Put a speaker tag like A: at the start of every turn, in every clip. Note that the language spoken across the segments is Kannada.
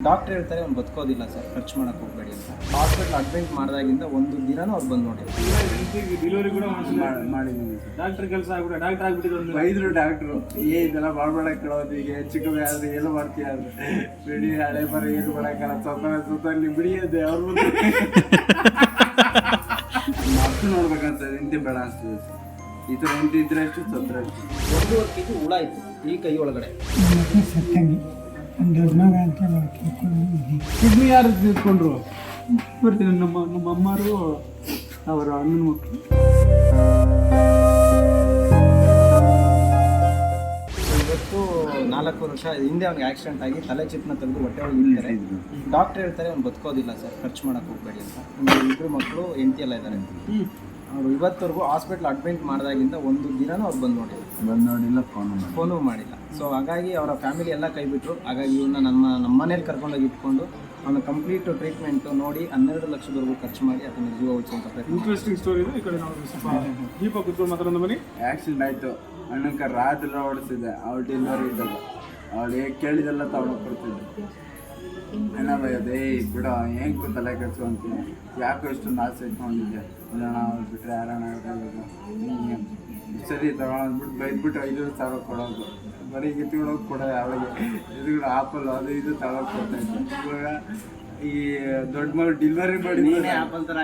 A: ಡಾಕ್ಟರ್ ಹೇಳ್ತಾರೆ ಅವ್ನು ಬದುಕೋದಿಲ್ಲ ಸರ್ ಖರ್ಚು ಮಾಡಕ್ಕೆ ಹೋಗಬೇಡಿ ಅಂತ. ಹಾಸ್ಪಿಟ್ಲ್ ಅಡ್ಮಿಟ್ ಮಾಡಿದಾಗಿಂದ ಒಂದು ದಿನನೂ ಅವ್ರು ಬಂದು ನೋಡಿ
B: ಡೆಲಿವರಿ ಕೂಡ
C: ಮಾಡಿದೀನಿ ಮಾಡಿದ್ದೀನಿ ಸರ್.
B: ಡಾಕ್ಟರ್ ಕೆಲಸ ಆಗ್ಬಿಟ್ಟು ಡಾಕ್ಟರ್ ಆಗ್ಬಿಟ್ಟಿದ್ರು ಒಂದು
C: ಬೈದ್ರು ಡಾಕ್ಟ್ರು ಏ ಇದೆಲ್ಲ ಮಾಡ್ಬೇಡ ಕೇಳೋದು ಈಗ ಹೆಚ್ಚು ಕಮ್ಮಿ ಆದ್ರೆ ಏನು ಮಾಡ್ತೀಯ ಅಂದ್ರೆ ಬಿಡಿ ಹಳೆ ಬರ ಏನು ಮಾಡಕ್ಕಲ್ಲ ಸ್ವತಃ ಸ್ವತಃ ಬಿಡಿಯೋದೆ ಅವ್ರ ಮುಂದೆ. ಮಕ್ಕಳು ನೋಡ್ಬೇಕಂತ ಹೆಂಡತಿ ಬೇಡ ಅನ್ಸ್ತದೆ ಸರ್. ಈ ಥರ ಹೆಂಡತಿ ಇದ್ರೆ ಅಷ್ಟು ತೊಂದರೆ ಅಷ್ಟು.
A: ಒಂದೂವರೆ ಹುಳ ಇತ್ತು ಈ ಕೈ ಒಳಗಡೆ.
D: ದೊಡ್ಡ ಮಗ ಅಂತ ನಾವು ತಿಳ್ಕೊಂಡಿದ್ವಿ
B: ಯಾರು ತಿಳ್ಕೊಂಡ್ರು? ಬರ್ತೀನಿ ನಮ್ಮ ನಮ್ಮ ಅಮ್ಮರು ಅವರ ಅಣ್ಣನ ಮಕ್ಕಳು.
A: ಇವತ್ತು ನಾಲ್ಕು ವರ್ಷ ಹಿಂದೆ ಅವ್ನಿಗೆ ಆಕ್ಸಿಡೆಂಟ್ ಆಗಿ ತಲೆ ಚಿಪ್ನ ತೆಗೆದು ಹೊಟ್ಟೆ ಒಳಗೆ ಇದ್ದಾರೆ ಡಾಕ್ಟರ್ ಹೇಳ್ತಾರೆ ಅವ್ನು ಬದುಕೋದಿಲ್ಲ ಸರ್ ಖರ್ಚು ಮಾಡೋಕೆ ಹೋಗಬೇಡಿ ಅಂತ. ಇಬ್ಬರು ಮಕ್ಕಳು ಹೆಂಡತಿ ಎಲ್ಲ ಇದ್ದಾರೆ. ಅವರು ಇವತ್ತವರೆಗೂ ಹಾಸ್ಪಿಟ್ಲ್ ಅಡ್ಮಿಟ್ ಮಾಡಿದಾಗಿಂದ ಒಂದು ದಿನನೂ ಅವ್ರು ಬಂದು ನೋಡಿಲ್ಲ.
C: ಬಂದು ನೋಡಿಲ್ಲ ಫೋನು
A: ಫೋನು ಮಾಡಿಲ್ಲ. ಸೊ ಹಾಗಾಗಿ ಅವರ ಫ್ಯಾಮಿಲಿ ಎಲ್ಲ ಕೈಬಿಟ್ರು. ಹಾಗಾಗಿ ಇವನ್ನ ನಮ್ಮ ನಮ್ಮ ಮನೇಲಿ ಕರ್ಕೊಂಡೋಗಿ ಇಟ್ಕೊಂಡು ಅವನ ಕಂಪ್ಲೀಟ್ ಟ್ರೀಟ್ಮೆಂಟ್ ನೋಡಿ ಹನ್ನೆರಡು ಲಕ್ಷದವರೆಗೂ ಖರ್ಚು ಮಾಡಿ ಅದನ್ನ ಜೀವ ಉಳಿಸುವಂಥ ಪ್ರಯತ್ನ
B: ಇಂಟ್ರೆಸ್ಟಿಂಗ್ ಸ್ಟೋರಿ ಇದೆ. ಈ ಕಡೆ ನಾವು ಸ್ವಲ್ಪ ದೀಪ ಕುತ್ಕೊಂಡು ಮಾತಾಡೋದು ಬನ್ನಿ.
C: ಆಕ್ಸಿಡೆಂಟ್ ಆಯ್ತು. ಅಣ್ಣಕ್ಕ ರಾತ್ರಿ ಓಡಿಸಿದೆ ಅವ್ಳು ಡೆಲಿವರಿ ಇದ್ದಾಗ ಅವಳು ಹೇಗೆ ಕೇಳಿದೆಲ್ಲ ತಗೊಂಡು ಕೊಡ್ತಿದ್ದೆ ಅಣ್ಣ ಬೈಯೋದು ಏಯ್ ಬಿಡ ಹೆಂಗೆ ತಲೆ ಕೆಡ್ಸು ಅಂತೀನಿ. ಯಾಕೋ ಇಷ್ಟೊಂದು ಆಸೆ ಇಟ್ಕೊಂಡಿದ್ದೆ. ಇಲ್ಲ ಅವ್ರು ಬಿಟ್ಟರೆ ಯಾರಣ್ಣ ಸರಿ ತಗೊಂಡ್ಬಿಟ್ಟು ಬೈದ್ಬಿಟ್ಟು ಐನೂರು ಸಾವಿರ ಕೊಡೋದು. ಬರೀ ಗಿತ್ಕೊಳ್ಳೋಕೆ ಕೊಡೋದು ಅವಳಿಗೆ. ಇದು ಆಪಲ್ ಅದು ಇದು ತಗೊಳಕ್ ಕೊಡ್ತಾ ಇವಾಗ ಈ ದೊಡ್ಡ ಮಗಳು ಡಿಲ್ವರಿ ಮಾಡಿ ಆಪಲ್ ಥರ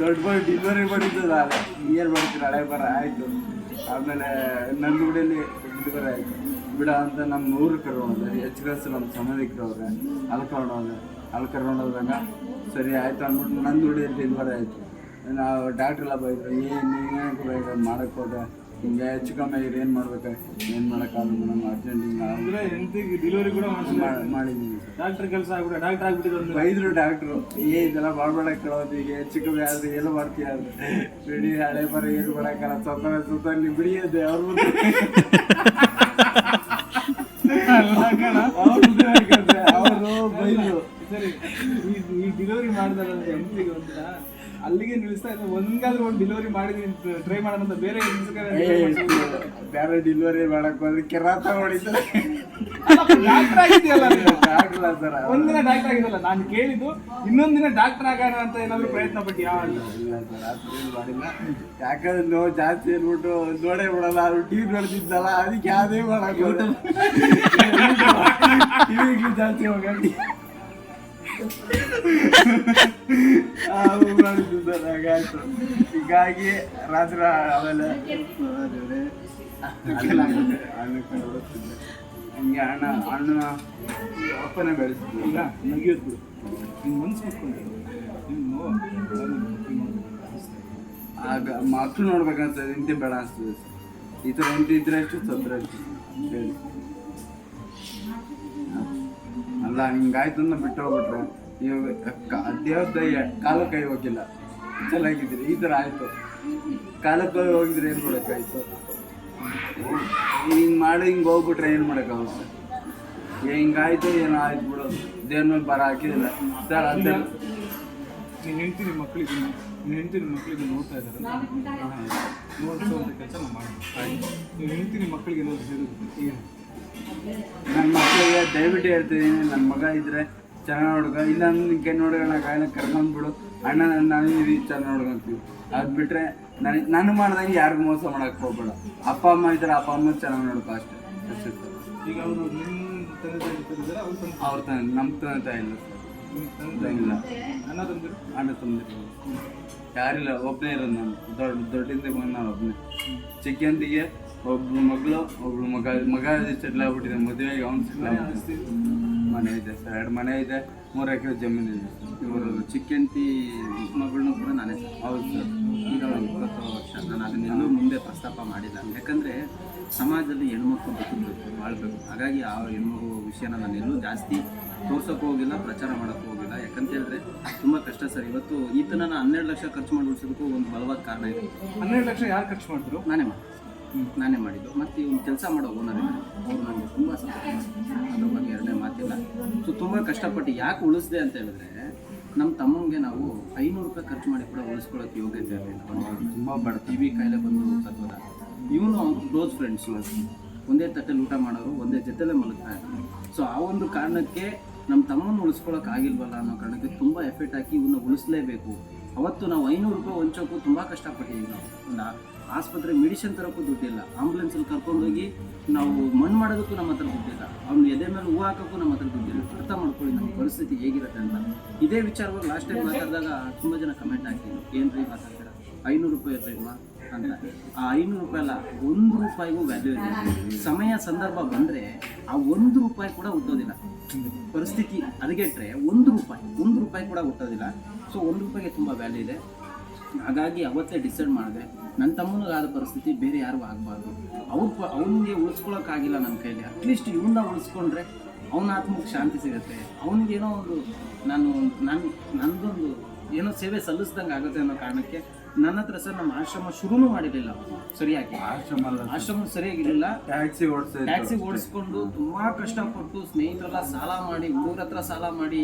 C: ದೊಡ್ಡ ಮಗಳು ಡಿಲ್ವರಿ ಮಾಡಿದ್ದದ ನಿಯರ್ ಏನು ಮಾಡ್ತೀರಿ ಹಳೆ ಬರ ಆಯಿತು. ಆಮೇಲೆ ನನ್ನ ಗುಡಿಯಲ್ಲಿ ಡಿಲಿವರಿ ಆಯಿತು. ಬಿಡ ಅಂತ ನಮ್ಮ ಊರು ಕರ್ಕೊಂಡು ಎಚ್ ಕ್ಲಾಸ್ ನಮ್ಮ ಸಂಬಂಧಿಕರವ್ರೆ ಅಲ್ಲಿ ಕರ್ಕೊಂಡೋದೆ ಅಲ್ಲಿ ಕರ್ಕೊಂಡೋದಾಗ ಸರಿ ಆಯ್ತು ಅಂದ್ಬಿಟ್ಟು ನಂದುಗುಡಿಯಲ್ಲಿ ಡಿಲ್ವರಿ ಆಯಿತು. ನಾವು ಡಾಕ್ಟ್ರೆಲ್ಲ ಬೈದ್ರು ಏನು ನೀನು ಮಾಡೋಕ್ಕೆ ಹೋದೆ. ಹಿಂಗೆ ಹೆಚ್ಚು ಕಮ್ಮಿ ಆಗಿರಿ ಏನು ಮಾಡ್ಬೇಕು ಏನು ಮಾಡೋಕ್ಕಾಗಲ್ಲ ಮೇಡಮ್ ಅರ್ಜೆಂಟ್ ಹಿಂಗೆ
B: ಅಂದ್ರೆ ಹೆಂಡತಿಗೆ ಡೆಲಿವರಿ ಕೂಡ
C: ಮಾಡಿ ಮಾಡಿದ್ದೀನಿ ಸರ್
B: ಡಾಕ್ಟರ್ ಕೆಲಸ ಆಗ್ಬಿಟ್ಟು ಡಾಕ್ಟರ್ ಆಗ್ಬಿಟ್ಟಿದ್ರು ಅಂದ್ರೆ?
C: ಬೈದ್ರು ಡಾಕ್ಟ್ರು ಏ ಇದೆಲ್ಲ ಮಾಡಬೇಡ ಕೇಳೋದು ಈಗ ಹೆಚ್ಚು ಕಮ್ಮಿ ಆದರೆ ಏನು ಮಾಡ್ತೀಯ ಅಂದ್ರೆ ಬಿಡಿ ಹಳೆ ಬರ ಏನು ಮಾಡೋಕ್ಕಲ್ಲ ಸ್ವತಃ ನೀವು ಬಿಡಿಯೋದೆ ಅವ್ರ ಮುಂದೆ. ಅವ್ರ ಮುಂದೆ ಹೇಳ್ಕೊಂಡೆ. ಅವ್ರು ಬೈದ್ರು
B: ಸರಿ ಈ- ಡೆಲಿವರಿ ಮಾಡಿದಾಗ ಹೆಂಡತಿಗೆ ಒಂದಿನ ಅಲ್ಲಿಗೆ ನಿಲ್ಲಿಸ್ತಾ ಇದ್ದ ಒಂದಾದ್ರೂ ಒಂದು ಡೆಲಿವರಿ ಮಾಡಿದೀನಿ ಟ್ರೈ ಮಾಡೋಣ ಅಂತ ಬೇರೆ
C: ಬೇರೆ ಡೆಲಿವರಿ ಮಾಡಕ್ ಹೋದ್ರೆ ಕೆರಾತ ಹೊಡಿತಾರೆ
B: ಡಾಕ್ಟರ್ ಆಗಿದೆಯಲ್ಲ
C: ಆಗಲ್ಲ ಸರ್.
B: ಒಂದಿನ ಡಾಕ್ಟರ್ ಆಗಿದಲ್ಲ ನಾನು ಕೇಳಿದ್ದು ಇನ್ನೊಂದಿನ ಡಾಕ್ಟರ್ ಆಗೋಣ ಅಂತ ಏನಾದ್ರು ಪ್ರಯತ್ನ ಪಟ್ಟಿಯಾ? ಅಂತ
C: ಇಲ್ಲ ಸರ್ ಮಾಡಿಲ್ಲ. ಯಾಕಂದ್ರೆ ನೋವು ಜಾಸ್ತಿ ಅಂದ್ಬಿಟ್ಟು ನೋಡೇ ಬಿಡಲ್ಲ. ಅದು ಟಿವಿ ನೋಡ್ತಿದ್ದಲ್ಲ ಅದಕ್ಕೆ ಯಾವುದೇ ಮಾಡಕ್ಕೆ ಟಿವಿಗೆ ಜಾಸ್ತಿ ಹೋಗಿ ಹೀಗಾಗಿ ರಾತ್ರಿ ಹಂಗೆ ಅಣ್ಣ ಅಣ್ಣ ಅಪ್ಪನೇ ಬೆಳೆಸಿದ್ರು
B: ಈಗ ನಗಿಯೋದು ಬಿಡು ನಿನ್ ಮನ್ಸು
C: ಆಗ ಮಕ್ಕಳು ನೋಡ್ಬೇಕಂತ ಇಂತ ಬೇಡ ಅನ್ಸ್ತದೆ. ಈ ಥರ ಇದ್ರೆ ಅಷ್ಟು ತೊಂದರೆ ಅಷ್ಟು ಹೇಳಿ. ಅಲ್ಲ ಹಿಂಗಾಯ್ತು ಅಂತ ಬಿಟ್ಟು ಹೋಗ್ಬಿಟ್ರೆ. ಇವಾಗ ಕ- ದೇವ್ರ ಕಾಲ ಕೈ ಹೋಗಿಲ್ಲ. ಚೆನ್ನಾಗಿದ್ದೀರಿ ಈ ಥರ ಆಯಿತು. ಕಾಲ ಕೈ ಹೋಗಿದ್ರೆ ಏನು ಮಾಡೋಕ್ಕಾಯ್ತು ಹಿಂಗೆ ಮಾಡಿ ಹಿಂಗೆ ಹೋಗ್ಬಿಟ್ರೆ ಏನು ಮಾಡೋಕ್ಕಾಗುತ್ತೆ ಹಿಂಗಾಯ್ತು ಏನೋ ಆಯ್ತು ಬಿಡೋದು ದೇವ್ರ ಮೇಲೆ ಬರ ಹಾಕಿದಿಲ್ಲ. ಸರ್ ಅಂತ
B: ನೀನು ಹೆಂಡ್ತೀನಿ ಮಕ್ಕಳಿಗೆ ನೀನು ಹೆಂಡ್ತೀನಿ ಮಕ್ಕಳಿಗೆ ನೋಡ್ತಾ ಇದ್ದಾರೆ. ನೋಡ್ಸೋಂಥ ಕೆಲಸ ನಾವು ಮಾಡಿ ನೀವು ಹೆಂಡ್ತೀನಿ ಮಕ್ಕಳಿಗೆ ಏನಾದ್ರು ಹೇಳಿದ್ರು ಏನು?
C: ನನ್ನ ಮಕ್ಕಳಿಗೆ ದಯವಿಟ್ಟು ಹೇಳ್ತಿದ್ದೀನಿ ನನ್ನ ಮಗ ಇದ್ರೆ ಚೆನ್ನಾಗಿ ಹುಡುಗ. ಇಲ್ಲ ನಿನ್ಗೆ ನೋಡೋಣ ಕಾಯಿಲೆ ಕರ್ಕೊಂಡ್ಬಿಡು ಅಣ್ಣ ನಾನು ಇದು ಚೆನ್ನಾಗಿ ನೋಡ್ಕೊಂತೀವಿ ಅದು ಬಿಟ್ಟರೆ ನನಗೆ ನಾನು ಮಾಡ್ದಂಗೆ ಯಾರಿಗೂ ಮೋಸ ಮಾಡೋಕ್ಕೆ ಹೋಗ್ಬೇಡ. ಅಪ್ಪ ಅಮ್ಮ ಇದ್ರೆ ಅಪ್ಪ ಅಮ್ಮ ಚೆನ್ನಾಗಿ ನೋಡ್ಕೊ ಅಷ್ಟೇ. ಅಷ್ಟೇ ಸರ್.
B: ಈಗ ಅವರು ತಂದೆ
C: ನಮ್ಮ ತಂದೆ ತಾಯಿ ಇಲ್ಲ ಸರ್. ಇಲ್ಲ.
B: ಅಣ್ಣ ತಂದಿರು
C: ಅಣ್ಣ ತಂದೆ ಯಾರಿಲ್ಲ ಒಬ್ಬನೇ ಇರೋದು ನಾನು. ದೊಡ್ಡ ದೊಡ್ಡಿಂದ ಬಂದು ನಾನು ಒಬ್ಬನೇ ಚಿಕ್ಕಂದಿಗೆ ಒಬ್ಳು ಮಗಳು ಒಬ್ಳು ಮಗ ಮಗ ಸೆಟ್ಲ್ ಆಗ್ಬಿಟ್ಟಿದೆ ಮದುವೆಗೆ ಅವ್ನು ಸೆಟ್ಲ್ ಆಗ್ಬಿಟ್ಟಿದೆ ಮನೆ ಇದೆ ಸರ್ ಎರಡು ಮನೆ ಇದೆ ಮೂರು ಎಕರೆ ಜಮೀನು ಇದೆ
E: ಇವರು ಚಿಕ್ಕಂತಿ ಮಗಳನ್ನೂ ಕೂಡ ನಾನೇ ಸರ್.
C: ಹೌದು ಸರ್.
E: ಈಗ ಇಪ್ಪತ್ತು ವರ್ಷ ನಾನು ಅದನ್ನೆಲ್ಲೂ ಮುಂದೆ ಪ್ರಸ್ತಾಪ ಮಾಡಿಲ್ಲ. ಯಾಕಂದರೆ ಸಮಾಜದಲ್ಲಿ ಹೆಣ್ಮಕ್ಳು ಬದುಕಬೇಕು ಬಾಳ್ಬೇಕು. ಹಾಗಾಗಿ ಆ ಹೆಣ್ಮಗು ವಿಷಯನ ನಾನು ಎಲ್ಲೂ ಜಾಸ್ತಿ ತೋರ್ಸೋಕ್ಕೂ ಹೋಗಿಲ್ಲ ಪ್ರಚಾರ ಮಾಡೋಕ್ಕೂ ಹೋಗಿಲ್ಲ. ಯಾಕಂತ ಹೇಳಿದ್ರೆ ತುಂಬ ಕಷ್ಟ ಸರ್. ಇವತ್ತು ಈತನ ಹನ್ನೆರಡು ಲಕ್ಷ ಖರ್ಚು ಮಾಡಿ ಉಳಿಸೋದಕ್ಕೂ ಒಂದು ಬಲವಾದ ಕಾರಣ ಇದೆ.
B: ಹನ್ನೆರಡು ಲಕ್ಷ ಯಾರು ಖರ್ಚು ಮಾಡಿದ್ರು?
E: ನಾನೇ ಮಾಡಿದ್ದು ನಾನೇ ಮಾಡಿದ್ದು. ಮತ್ತು ಇವನು ಕೆಲಸ ಮಾಡೋ ಓನರ್ ಅವ್ರು ನನಗೆ ತುಂಬ ಸಹಾಯ ಅದ್ರ ಬಗ್ಗೆ ಎರಡನೇ ಮಾತಿಲ್ಲ. ಸೊ ತುಂಬ ಕಷ್ಟಪಟ್ಟು ಯಾಕೆ ಉಳಿಸ್ದೆ ಅಂತ ಹೇಳಿದ್ರೆ ನಮ್ಮ ತಮ್ಮಂಗೆ ನಾವು ಐನೂರು ರೂಪಾಯಿ ಖರ್ಚು ಮಾಡಿ ಕೂಡ ಉಳಿಸ್ಕೊಳ್ಳೋಕೆ ಯೋಗ್ಯತೆ ಇರಲಿಲ್ಲ
C: ತುಂಬ ಬಡ
E: ವಿ ಕಾಯಿಲೆ ಬಂದು ಸತ್ವದ ಇವನು ಕ್ಲೋಸ್ ಫ್ರೆಂಡ್ಸು ಒಂದೇ ತಟ್ಟೆಲಿ ಊಟ ಮಾಡೋರು, ಒಂದೇ ಜೊತೆಲೇ ಮಲಗ್ತಾ ಇದ್ದಾರೆ ಸೊ ಆ ಒಂದು ಕಾರಣಕ್ಕೆ ನಮ್ಮ ತಮ್ಮನ್ನು ಉಳಿಸ್ಕೊಳಕ್ ಆಗಿಲ್ವಲ್ಲ ಅನ್ನೋ ಕಾರಣಕ್ಕೆ ತುಂಬ ಎಫೆಕ್ಟ್ ಹಾಕಿ ಇವನ್ನ ಉಳಿಸ್ಲೇಬೇಕು. ಅವತ್ತು ನಾವು ಐನೂರು ರೂಪಾಯಿ ಹೊಂಚೋಕ್ಕೂ ತುಂಬ ಕಷ್ಟಪಟ್ಟಿದ್ದೀವಿ ನಾವು. ನಾ- ಆಸ್ಪತ್ರೆ ಮೆಡಿಸಿನ್ ತರೋಕ್ಕೂ ದುಡ್ಡಿಲ್ಲ. ಆಂಬುಲೆನ್ಸಲ್ಲಿ ಕರ್ಕೊಂಡೋಗಿ ನಾವು ಮಣ್ಣು ಮಾಡೋದಕ್ಕೂ ನಮ್ಮ ಹತ್ರ ದುಡ್ಡಿಲ್ಲ. ಅವ್ನು ಎದೆ ಮೇಲೆ ಹೂವು ಹಾಕೋಕ್ಕೂ ನಮ್ಮ ಹತ್ರ ದುಡ್ಡಿಲ್ಲ. ಅರ್ಥ ಮಾಡ್ಕೊಳ್ಳಿ ನಮ್ಮ ಪರಿಸ್ಥಿತಿ ಹೇಗಿರುತ್ತೆ ಅಂತ. ಇದೇ ವಿಚಾರವಾಗಿ ಲಾಸ್ಟ್ ಟೈಮ್ ಮಾತಾಡಿದಾಗ ತುಂಬ ಜನ ಕಮೆಂಟ್ ಹಾಕಿದ್ರು. ಏನು ರೀ ಮಾತಾಡ್ತೀರಾ? ಐನೂರು ರೂಪಾಯಿ ಇರಲಿಲ್ವಾ ಅಂತ. ಆ ಐನೂರು ರೂಪಾಯಿ ಅಲ್ಲ, ಒಂದು ರೂಪಾಯಿಗೂ ವ್ಯಾಲ್ಯೂ ಇದೆ ಸಮಯ ಸಂದರ್ಭ ಬಂದರೆ ಆ ಒಂದು ರೂಪಾಯಿ ಕೂಡ ಹುಟ್ಟೋದಿಲ್ಲ. ಪರಿಸ್ಥಿತಿ ಅದಗೆಟ್ರೆ ಒಂದು ರೂಪಾಯಿ ಒಂದು ರೂಪಾಯಿ ಕೂಡ ಹುಟ್ಟೋದಿಲ್ಲ. ಸೊ ಒಂದು ರೂಪಾಯಿಗೆ ತುಂಬ ವ್ಯಾಲ್ಯೂ ಇದೆ. ಹಾಗಾಗಿ ಅವತ್ತೇ ಡಿಸೈಡ್ ಮಾಡಿದೆ. ನನ್ನ ತಮ್ಮನಿಗಾದ ಪರಿಸ್ಥಿತಿ ಬೇರೆ ಯಾರಿಗೂ ಆಗಬಾರ್ದು. ಅವ್ರ ಅವನಿಗೆ ಉಳಿಸ್ಕೊಳಕ್ಕಾಗಿಲ್ಲ ನನ್ನ ಕೈಲಿ. ಅಟ್ಲೀಸ್ಟ್ ಇವನ್ನ ಉಳಿಸ್ಕೊಂಡ್ರೆ ಅವನ ಆತ್ಮಕ್ಕೆ ಶಾಂತಿ ಸಿಗುತ್ತೆ. ಅವನಿಗೇನೋ ಒಂದು ನಾನು ನಾನು ನನ್ನದೊಂದು ಏನೋ ಸೇವೆ ಸಲ್ಲಿಸ್ದಂಗೆ ಆಗುತ್ತೆ ಅನ್ನೋ ಕಾರಣಕ್ಕೆ ನನ್ನ ಹತ್ರ ಸರ್ ನಮ್ಮ ಆಶ್ರಮ ಶುರುನೂ ಮಾಡಿರಲಿಲ್ಲ. ಸರಿಯಾಗಿ.
C: ಆಶ್ರಮ
E: ಆಶ್ರಮ ಸರಿಯಾಗಿರಲಿಲ್ಲ.
C: ಟ್ಯಾಕ್ಸಿ ಓಡಿಸ್
E: ಟ್ಯಾಕ್ಸಿ ಓಡಿಸ್ಕೊಂಡು ತುಂಬಾ ಕಷ್ಟಪಟ್ಟು ಸ್ನೇಹಿತರೆಲ್ಲ ಸಾಲ ಮಾಡಿ ಹುಡುಗರ ಹತ್ರ ಸಾಲ ಮಾಡಿ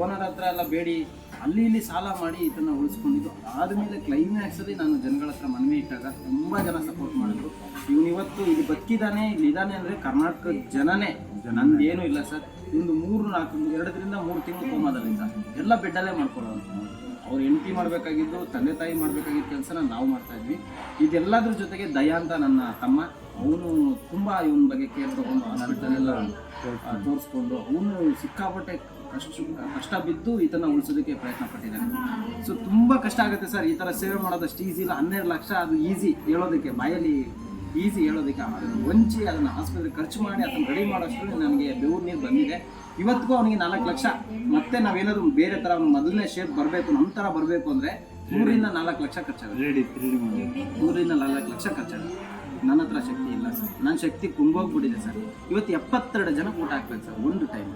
E: ಓನರ್ ಹತ್ರ ಎಲ್ಲ ಬೇಡಿ ಅಲ್ಲಿ ಇಲ್ಲಿ ಸಾಲ ಮಾಡಿ ಇದನ್ನು ಉಳಿಸ್ಕೊಂಡಿದ್ದು. ಆದಮೇಲೆ ಕ್ಲೈಮ್ಯಾಕ್ಸ್ ಅಲ್ಲಿ ನಾನು ಜನಗಳ ಹತ್ರ ಮನವಿ ಇಟ್ಟಾಗ ತುಂಬ ಜನ ಸಪೋರ್ಟ್ ಮಾಡಿದ್ರು. ಇವನಿವತ್ತು ಇಲ್ಲಿ ಬದುಕಿದಾನೆ ಇಲ್ಲಿ ಇದಾನೆ ಅಂದರೆ ಕರ್ನಾಟಕದ ಜನನೇ. ನಂದೇನು ಇಲ್ಲ ಸರ್. ಒಂದು ಮೂರು ನಾಲ್ಕು, ಎರಡರಿಂದ ಮೂರು ತಿಂಗಳು ಕೋಮಾದಲ್ಲಿಂದ ಎಲ್ಲ ಬೆಡ್ಡಲ್ಲೇ ಮಾಡ್ಕೊಳ್ಳೋದು ಅವ್ರು ಎಂಟಿ ಮಾಡಬೇಕಾಗಿದ್ದು, ತಂದೆ ತಾಯಿ ಮಾಡಬೇಕಾಗಿದ್ದ ಕೆಲಸನ ನಾವು ಮಾಡ್ತಾ ಇದ್ವಿ. ಇದೆಲ್ಲದ್ರ ಜೊತೆಗೆ ದಯಾ ಅಂತ ನನ್ನ ತಮ್ಮ. ಅವನು ತುಂಬ ಇವನ ಬಗ್ಗೆ ಕೇರ್ ತಗೊಂಡು ಹಾಸ್ಪಿಟಲ್ ಎಲ್ಲ ತೋರಿಸ್ಕೊಂಡು, ಅವನು ಸಿಕ್ಕಾಪಟ್ಟೆ ಕಷ್ಟ ಕಷ್ಟ ಬಿದ್ದು ಈತನ ಉಳಿಸೋದಕ್ಕೆ ಪ್ರಯತ್ನ ಪಟ್ಟಿದ್ದಾರೆ. ಸೊ ತುಂಬ ಕಷ್ಟ ಆಗುತ್ತೆ ಸರ್. ಈ ಥರ ಸೇವೆ ಮಾಡೋದಷ್ಟು ಈಸಿ ಇಲ್ಲ. ಹನ್ನೆರಡು ಲಕ್ಷ ಅದು ಈಸಿ ಹೇಳೋದಕ್ಕೆ ಬಾಯಲ್ಲಿ ಈಸಿ ಹೇಳೋದಕ್ಕೆ ಹೊಂಚಿ ಅದನ್ನು ಆಸ್ಪತ್ರೆ ಖರ್ಚು ಮಾಡಿ ಅದನ್ನು ರೆಡಿ ಮಾಡೋಷ್ಟು ನನಗೆ ಬೆವರು ನೀರು ಬಂದಿದೆ. ಇವತ್ತಿಗೂ ಅವನಿಗೆ ನಾಲ್ಕು ಲಕ್ಷ. ಮತ್ತೆ ನಾವೇನಾದರೂ ಬೇರೆ ಥರ ಮೊದಲನೇ ಶೇಪ್ ಬರಬೇಕು ನಮ್ಮ ಥರ ಬರಬೇಕು ಅಂದರೆ ಮೂರಿಂದ ನಾಲ್ಕು ಲಕ್ಷ ಖರ್ಚಾಗುತ್ತೆ.
C: ರೆಡಿ ರೆಡಿ ಮಾಡಿ.
E: ಮೂರಿಂದ ನಾಲ್ಕು ಲಕ್ಷ ಖರ್ಚಾಗುತ್ತೆ. ನನ್ನ ಹತ್ರ ಶಕ್ತಿ ಇಲ್ಲ. ಸರ್ ನನ್ನ ಶಕ್ತಿ ಕುಂಗೋಗ್ಬಿಟ್ಟಿದೆ ಸರ್. ಇವತ್ತು ಎಪ್ಪತ್ತೆರಡು ಜನ ಊಟ ಹಾಕ್ಬೇಕು ಸರ್ ಒಂದು ಟೈಮ್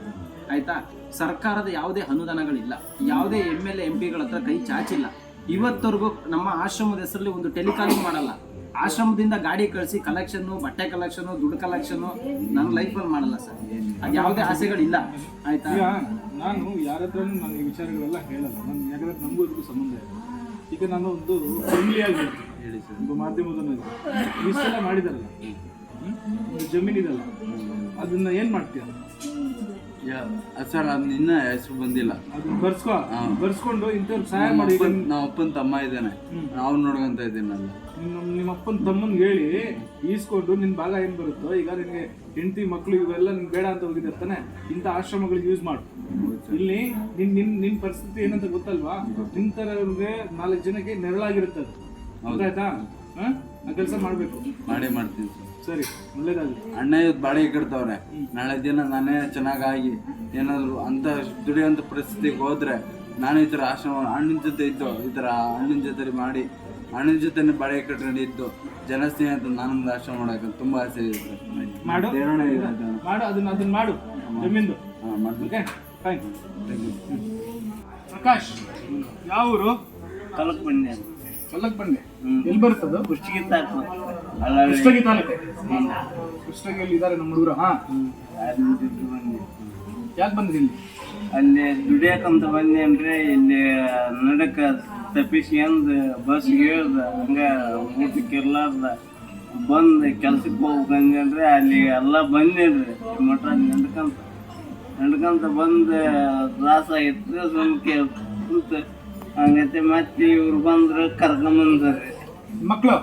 E: ಆಯ್ತಾ? ಸರ್ಕಾರದ ಯಾವುದೇ ಅನುದಾನಗಳಿಲ್ಲ. ಯಾವುದೇ ಎಂ ಎಲ್ ಎಂ ಪಿಗಳ ಹತ್ರ ಕೈ ಚಾಚಿಲ್ಲ. ಇವತ್ತವರೆಗೂ ನಮ್ಮ ಆಶ್ರಮದ ಹೆಸರಲ್ಲಿ ಒಂದು ಟೆಲಿಕಾಲಿಂಗ್ ಮಾಡಲ್ಲ. ಆಶ್ರಮದಿಂದ ಗಾಡಿ ಕಳಿಸಿ ಕಲೆಕ್ಷನ್ ಬಟ್ಟೆ ಕಲೆಕ್ಷನ್ ದುಡ್ಡು ಕಲೆಕ್ಷನ್ ನನ್ನ ಲೈಫ್ ಅಲ್ಲಿ ಮಾಡಲ್ಲ ಸರ್. ಅದು ಯಾವುದೇ ಆಸೆಗಳಿಲ್ಲ. ಆಯ್ತಾ?
B: ನಾನು ಯಾರ ಹತ್ರನೂ ನಾನು ಈ ವಿಚಾರಗಳೆಲ್ಲ ಹೇಳಲ್ಲ. ನನ್ನ ಯಾಕಂದ್ರೆ ನಮಗೂ ಇದಕ್ಕೂ ಸಂಬಂಧ ಇದೆ ಈಗ ನಾನು ಒಂದು ಫ್ರೆಂಡ್ಲಿಯಾಗಿ ಹೇಳ್ತೀನಿ.
C: ಹೇಳಿ ಸರ್.
B: ಒಂದು ಮಾಧ್ಯಮದಲ್ಲಿ ಇಷ್ಟೆಲ್ಲ ಮಾಡಿದಾರಲ್ಲ? ಒಂದು ಜಮೀನಿದಲ್ಲ. ಅದನ್ನ ಏನು ಮಾಡ್ತೀಯ?
C: ಸರ್ ಅದು ನಿನ್ನ ಹೆಸರು ಬಂದಿಲ್ಲ.
B: ಬರ್ಸ್ಕೊ. ಬರ್ಸ್ಕೊಂಡು ಇಂಥವ್ರು ಸಹಾಯ ಮಾಡಿ.
C: ನಮ್ಮ ಅಪ್ಪನ ತಮ್ಮ ಇದ್ದಾನೆ. ನಾವು ನೋಡ್ಕೊಂತ ಇದ್ದೀನಲ್ಲ
B: ನಿಮ್ಮ ನಿಮ್ಮ ಅಪ್ಪನ ತಮ್ಮನ್ಗೆ ಹೇಳಿ ಈಸ್ಕೊಂಡು ನಿನ್ ಭಾಗ ಏನ್ ಬರುತ್ತೋ ಈಗ ನಿನ್ಗೆ ಹೆಂಡತಿ ಮಕ್ಳು ಇವೆಲ್ಲ ನಿನ್ ಬೇಡ ಅಂತ ಹೋಗಿದ್ದಾನೆ ಇಂಥ ಆಶ್ರಮಗಳಿಗೆ ಯೂಸ್ ಮಾಡು. ಇಲ್ಲಿ ನಿನ್ ನಿನ್ ನಿನ್ ಪರಿಸ್ಥಿತಿ ಏನಂತ ಗೊತ್ತಲ್ವಾ? ನಿನ್ ತರವ್ರಿಗೆ ನಾಲ್ಕು ಜನಕ್ಕೆ ನೆರಳಾಗಿರುತ್ತೆ ಅದು. ಹಾ? ಆ ಕೆಲಸ ಮಾಡ್ಬೇಕು.
C: ಮಾಡೇ ಮಾಡ್ತೀನಿ ಸರ್
B: ಒಳ್ಳೇದಾಗಲಿ.
C: ಅಣ್ಣ ಇವತ್ತು ಬಾಡಿಗೆ ಕಟ್ತವ್ರೆ ನಾಳೆ ದಿನ ನಾನೇ ಚೆನ್ನಾಗಾಗಿ ಏನಾದರೂ ಅಂತ ದುಡಿಯುವಂಥ ಪರಿಸ್ಥಿತಿಗೆ ಹೋದ್ರೆ ನಾನು ಈ ಥರ ಆಶ್ರಮ ಅಣ್ಣನ ಜೊತೆ ಇದ್ದು ಈ ಥರ ಅಣ್ಣನ ಜೊತೆ ಮಾಡಿ ಅಣ್ಣನ ಜೊತೆ ಬಾಡಿಗೆ ಕಟ್ಕೊಂಡು ಇದ್ದು ಜನ ಅಂತ ನಾನೊಂದು ಆಶ್ರಮ ಮಾಡಕ್ಕೆ ತುಂಬ ಆಸೆ ಇದೆ ಸರ್
B: ಮಾಡು ಮಾಡು ಅದನ್ನ ಅದನ್ನ ಮಾಡು. ಜಮೀನು
C: ಹಾ, ಮಾಡ್ತೀನಿ
B: ಪ್ರಕಾಶ್ ಯಾವ ಊರು
F: ಕಲಕ್ ಬಂದೆ
B: ಹೊಲಕ್ಕೆ ಬಂದೆ. ಎಲ್ಲಿ ಬರ್ತದ?
F: ಕುಷ್ಟಗಿ
B: ಕೃಷ್ಣಗಿ ತಾಲೂಕು. ಕುಷ್ಟಗಿಯಲ್ಲಿ ಇದ್ದಾರೆ ನಮ್ಮ ಹುಡುಗರು ಹಾ. ಯಾಕೆ ಬಂದ್ರಿ ಇಲ್ಲಿ?
F: ಅಲ್ಲಿ ದುಡಿಯಾಕಂತ ಬಂದೆ ಅಂದ್ರೆ ಇಲ್ಲಿ ನಡಕ ತಪ್ಪಿಸ್ಕೊಂಡ್ ಬಸ್ ಹೇಳ್ದ ಹಂಗ ಊಟಕ್ಕಿರ್ಲಾರ್ದ ಬಂದ್ ಕೆಲ್ಸಕ್ಕೆ ಹೋಗ್ಬೇಕಂದ್ರೆ ಅಂದ್ರೆ ಅಲ್ಲಿ ಎಲ್ಲ ಬಂದೇನ್ರಿ ಮಠ ನಡ್ಕಂತ. ನಡ್ಕಂತ ಬಂದ ತ್ರಾಸ ಆಗಿತ್ತು ಸುಮ್ಕೆ ಕುಂತ ಹಂಗತೆ ಮತ್ತೆ ಇವ್ರು ಬಂದ್ರ ಕರ್ಕೊಂಬಂದ್ರಿ
B: ಮಕ್ಕಳು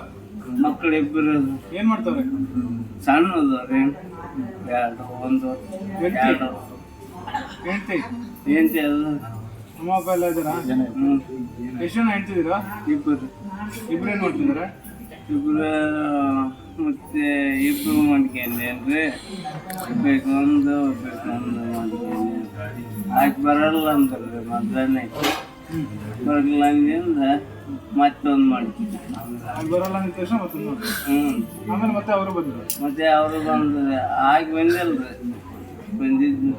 F: ಮಕ್ಕಳು ಇಬ್ಬರು
B: ಏನ್ ಮಾಡ್ತಾವ್ರೆ?
F: ಸಣ್ಣದವ್ರಿ ಎರಡು ಒಂದು ಎರಡು.
B: ಹೆಂಡ್ತಿ?
F: ఏంటి ಅದು
B: ಅಮ್ಮ ಎಲ್ಲ ಇದ್ದಾರಾ. ಎಷ್ಟು ಜನ ಹೆಂಡ್ತಿದ್ದೀರಾ
F: ಇಬ್ಬರು.
B: ಇಬ್ರು ಏನ್ ಮಾಡ್ತಿದ್ದಾರೆ?
F: ಇಬ್ರು ಮತ್ತೆ ಇಬ್ರು ಮಾಡ್ಕೊಂಡೇನ್ರಿ ಬೇಕು ಒಂದು ಬೇಕು ಒಂದು ಮಾಡ್ಕೊಂಡೆ ಆಕೆ ಬರಲ್ಲ ಅಂದ್ರಿ ಮೊದಲನೇ ಅಂದಿಂದ ಮತ್ತೊಂದು ಮಾಡ್ತೀನಿ.
B: ಅಲ್ಲಿ ಬರಲ್ಲ ಅಂದ ತಕ್ಷಣ ಮತ್ತೊಂದು ನೋಡಿ
F: ಹ್ಮ್.
B: ಆಮೇಲೆ ಮತ್ತೆ ಅವರು ಬಂದ್ರು.
F: ಮತ್ತೆ ಅವರು ಬಂದ್ರೆ ಆಗಿ ಬಂದಿಲ್ರಿ. ಬಂದಿದ್ದು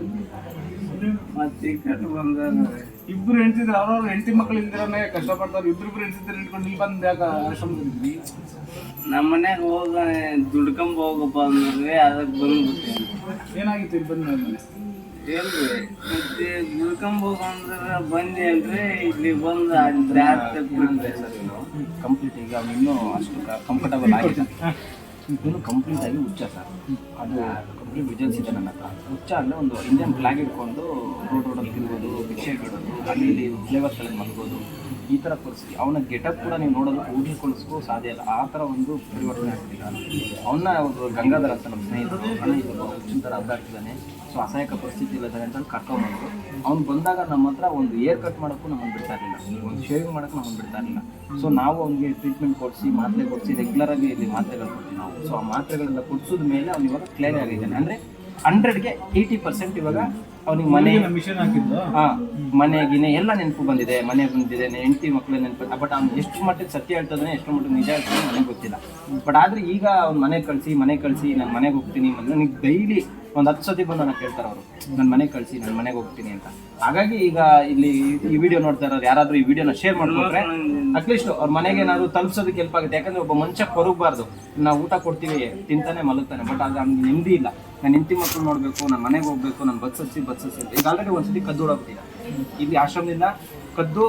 F: ಮತ್ತೆ ಈ ಕಡೆ ಬಂದ್ರೆ.
B: ಇಬ್ರು ಹೆಂಡ್ತಿದ್ರು ಅವ್ರವ್ರ ಹೆಂಡತಿ ಮಕ್ಳು ಇಲ್ದಿರನೇ ಕಷ್ಟಪಡ್ತಾರೆ. ಇಬ್ರಿಬ್ರು ಹೆಂಡ್ತಿದ್ರು ಇಟ್ಕೊಂಡು ಇಲ್ಲಿ ಬಂದು ಯಾಕೆ ಆಶ್ರಮದಲ್ಲಿ?
F: ನಮ್ಮ ಮನ್ಯಾಗ ಹೋಗ ದುಡ್ಕೊಂಬ ಹೋಗಪ್ಪ ಅಂದ್ರೆ ಅದಕ್ಕೆ ಬಂದ್ಬಿಟ್ಟೆ.
B: ಏನಾಗಿತ್ತು ಇಬ್ಬರು ಬಂದ ಮೇಲೆ
F: ಏನ್ರಿ ಮತ್ತೆ ಬಂದೇನ್ರಿ? ಇಲ್ಲಿ ಬಂದು ಅಲ್ಲಿ ದಾರಿ
A: ಕಂಪ್ಲೀಟ್ ಈಗ ಇನ್ನೂ ಅಷ್ಟು ಕಂಫರ್ಟಬಲ್ ಆಗಿದೆ
E: ಇನ್ನೂ ಕಂಪ್ಲೀಟ್ ಆಗಿ ಹುಚ್ಚ ಸರ್. ಅದು ಕಂಪ್ಲೀಟ್ ವಿಜನ್ಸ್ ಇದೆ ನನ್ನ ಹತ್ರ. ಹುಚ್ಚ ಅಂದರೆ ಒಂದು ಇಂಡಿಯನ್ ಫ್ಲಾಗ್ ಇಟ್ಕೊಂಡು ರೋಡ್ ರೋಡಲ್ಲಿ ತಿರುಗೋದು, ಭಿಕ್ಷೆ ಬಿಡೋದು ಅಲ್ಲಿ ಇಲ್ಲಿ ಫ್ಲೇವರ್ ತಲೆ ಮಲಗೋದು ಈ ಥರ ಪರಿಸ್ಥಿತಿ ಅವನ ಗೆಟಪ್ ಕೂಡ ನೀವು ನೋಡೋದು ಊಹಿಸ್ಕೊಳ್ಳಿಸ್ಕೋ ಸಾಧ್ಯ ಇಲ್ಲ. ಆ ಥರ ಒಂದು ಪರಿವರ್ತನೆ ಆಗ್ತಿದ್ದಾನೆ ಅವನ್ನ ಗಂಗಾಧರ ಅಂತ ನಮ್ಮ ಸ್ನೇಹಿತರು ಇದು ಹುಚ್ಚಿನ ಥರ ಆಗ್ತಿದ್ದಾನೆ. ಸೊ ಇಲ್ಲ ಪರಿಸ್ಥಿತಿ ಅಂತಂದು ಅಂತ ಕರ್ಕೊಂಡ್ಬಂದು ಅವ್ನು ಬಂದಾಗ ನಮ್ಮ ಹತ್ರ ಒಂದು ಏರ್ ಕಟ್ ಮಾಡೋಕ್ಕೂ ನಮ್ಮನ್ನು ಬಿಡ್ತಾ ಇರಲಿಲ್ಲ. ಒಂದು ಶೇವಿಂಗ್ ಮಾಡೋಕ್ಕೂ ನಮ್ಮನ್ನು ಬಿಡ್ತಾ ಇರಲಿಲ್ಲ. ಸೊ ನಾವು ಅವ್ನಿಗೆ ಟ್ರೀಟ್ಮೆಂಟ್ ಕೊಡಿಸಿ ಮಾತ್ರೆ ಕೊಡಿಸಿ ರೆಗ್ಯುಲರಾಗಿ ಇಲ್ಲಿ ಮಾತ್ರೆಗಳು ಕೊಡ್ತೀವಿ ನಾವು. ಸೊ ಆ ಮಾತ್ರೆಗಳನ್ನ ಕೊಡಿಸಿದ ಮೇಲೆ ಅವ್ನು ಇವಾಗ ಕ್ಲಿಯರ್ ಆಗಿದ್ದಾನೆ. ಅಂದರೆ ಹಂಡ್ರೆಡ್ಗೆ ಏಯ್ಟಿ ಪರ್ಸೆಂಟ್ ಇವಾಗ ಅವ್ನಿಗೆ ಮನೆ
B: ಮಿಷನ್ ಹಾಕಿದ್ದು
E: ಹಾ ಮನೆ ಗಿನೆ ಎಲ್ಲ ನೆನಪು ಬಂದಿದೆ. ಮನೆ ಬಂದಿದೆ ಹೆಂಡತಿ ಮಕ್ಕಳು ನೆನಪು ಬಟ್ ಅವ್ನು ಎಷ್ಟು ಮಟ್ಟಿಗೆ ಸತ್ಯ ಹೇಳ್ತದೆ ಎಷ್ಟು ಮಟ್ಟಿಗೆ ನಿಜ ಹೇಳ್ತದೆ ನನಗೆ ಗೊತ್ತಿಲ್ಲ. ಬಟ್ ಆದ್ರೆ ಈಗ ಅವ್ನು ಮನೆ ಕಳಿಸಿ ಮನೆ ಕಳಿಸಿ ನಾನು ಮನೆಗೆ ಹೋಗ್ತೀನಿ. ನನಗೆ ಡೈಲಿ ಒಂದು ಹತ್ತು ಸತಿ ಬಂದು ನನಗೆ ಕೇಳ್ತಾರೆ ಅವರು ನನ್ನ ಮನೆಗೆ ಕಳಿಸಿ ನನ್ನ ಮನೆಗೆ ಹೋಗ್ತೀನಿ ಅಂತ. ಹಾಗಾಗಿ ಈಗ ಇಲ್ಲಿ ಈ ವಿಡಿಯೋ ನೋಡ್ತಾ ಇರೋರು ಯಾರಾದರೂ ಈ ವಿಡಿಯೋನ ಶೇರ್ ಮಾಡ್ಕೊಂಡ್ರೆ ಅಟ್ಲೀಸ್ಟ್ ಅವ್ರ ಮನೆಗೆ ಏನಾದ್ರು ತಲುಪಿಸೋದಕ್ಕೆ ಹೆಲ್ಪ್ ಆಗುತ್ತೆ. ಯಾಕಂದ್ರೆ ಒಬ್ಬ ಮನುಷ್ಯ ಕೊರಗಬಾರ್ದು ನಾವು ಊಟ ಕೊಡ್ತೀವಿ, ತಿಂತಾನೆ ಮಲಗ್ತಾನೆ ಬಟ್ ಅದು ಅವ್ನಿಗೆ ನೆಮ್ಮದಿ ಇಲ್ಲ. ನಾನು ಹೆಂಡತಿ ಮಕ್ಕಳು ನೋಡಬೇಕು ನನ್ನ ಮನೆಗೆ ಹೋಗಬೇಕು ನನ್ನ ಬಸ್ ಹಚ್ಚಿ ಬಸ್ ಹಚ್ಚಿ ಈಗ ಆಲ್ರೆಡಿ ಒಂದ್ಸತಿ ಕದ್ದು ಹೊಡೋಗ್ಬಿಟ್ಟಿದ್ದ ಇಲ್ಲಿ ಆಶ್ರಮದಿಂದ ಕದ್ದು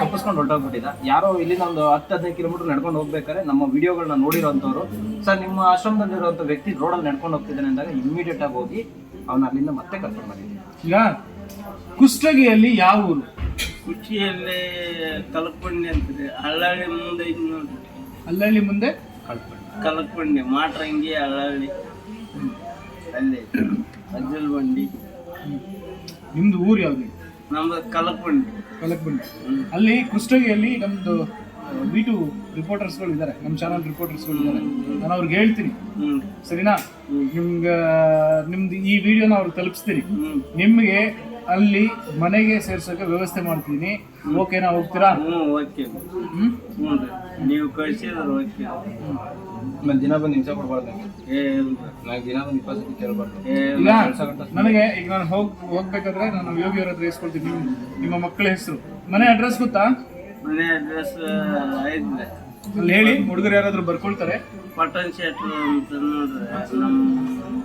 E: ತಪ್ಪಿಸ್ಕೊಂಡು ಹೊರಟೋಗ್ಬಿಟ್ಟಿದ್ದ ಯಾರೋ ಇಲ್ಲಿಂದ ಒಂದು ಹತ್ತು ಹದಿನೈದು ಕಿಲೋಮೀಟರ್ ನಡ್ಕೊಂಡು ಹೋಗ್ಬೇಕಾದ್ರೆ ನಮ್ಮ ವಿಡಿಯೋಗಳನ್ನ ನೋಡಿರೋಂಥವ್ರು. ಸರ್ ನಿಮ್ಮ ಆಶ್ರಮದಲ್ಲಿರುವಂಥ ವ್ಯಕ್ತಿ ರೋಡಲ್ಲಿ ನಡ್ಕೊಂಡು ಹೋಗ್ತಿದ್ದಾನೆ ಅಂದಾಗ ಇಮಿಡಿಯೇಟ್ ಆಗಿ ಹೋಗಿ ಅವನ ಅಲ್ಲಿಂದ ಮತ್ತೆ ಕರ್ಕೊಂಡು ಬಂದಿದ್ದೀವಿ
B: ಈಗ ಕುಷ್ಟಗಿಯಲ್ಲಿ ಯಾವ ಊರು?
F: ಕುಚ್ಚಿಯಲ್ಲಿ ಕಲ್ಪಂಡಿ ಅಂತಿದೆ. ಹಳ್ಳಹಳ್ಳಿ ಮುಂದೆ
B: ಅಲ್ಲಲ್ಲಿ ಮುಂದೆ?
F: ಕಲಕುಂಡಿ ಮಾಟ್ರಂಗಿ ಹಳ್ಳಹಳ್ಳಿ. ಅಲ್ಲಿ ಅಜ್ಜಲ್ ಬಂಡಿ
B: ನಿಮ್ದು ಊರು ಯಾವ್ದು?
F: ನಮ್ದು ಕಲಕುಂಡಿ
B: ಕಲಕ್ಬಂಡಿ ಅಲ್ಲಿ ಕುಷ್ಟಗಿಯಲ್ಲಿ ನಮ್ದು ಬಿ ಟು ರಿಪೋರ್ಟರ್ಸ್ಗಳು ಇದ್ದಾರೆ ನಮ್ಮ ಚಾನಲ್ ರಿಪೋರ್ಟರ್ಸ್ಗಳು ಇದ್ದಾರೆ ನಾನು ಅವ್ರಿಗೆ ಹೇಳ್ತೀನಿ. ಸರಿನಾ? ನಿಮ್ಗೆ ನಿಮ್ದು ಈ ವಿಡಿಯೋನ ಅವ್ರಿಗೆ ತಲುಪಿಸ್ತೀನಿ ನಿಮಗೆ ಅಲ್ಲಿ ಮನೆಗೆ ಸೇರ್ಸೋಕೆ ವ್ಯವಸ್ಥೆ ಮಾಡ್ತೀನಿ. ಓಕೆನಾ? ಹೋಗ್ತೀರಾ?
F: ಓಕೆ. ನೀವು ಕಳಿಸಿದ್ರೆ ಓಕೆ.
E: ಆಮೇಲೆ ದಿನ ಬಂದು ಹಿಂಸೆ ಕೊಡ್ಬಾರ್ದು.
F: ಏ
E: ನನಗೆ ದಿನ ಬಂದು ಇಪ್ಪತ್ತು ಕೇಳಬಾರ್ದು.
F: ಏ
B: ಈಗ ನನಗೆ ಈಗ ನಾನು ಹೋಗ್ ಹೋಗ್ಬೇಕಾದ್ರೆ ನಾನು ಯೋಗಿ ಅವ್ರ ಹತ್ರ ಇಸ್ಕೊಳ್ತೀನಿ. ನಿಮ್ಮ ನಿಮ್ಮ ಮಕ್ಕಳ ಹೆಸರು. ಮನೆ ಅಡ್ರೆಸ್ ಗೊತ್ತಾ?
F: ಮನೆ ಅಡ್ರೆಸ್ ಐತ್ರಿ
B: ಅಲ್ಲಿ ಹೇಳಿ ಹುಡುಗರು ಯಾರಾದ್ರೂ ಬರ್ಕೊಳ್ತಾರೆ?
F: ಪಟನ್ ಶೆಟ್ರು ಅಂತ ನೋಡ್ರಿ ನಮ್ಮ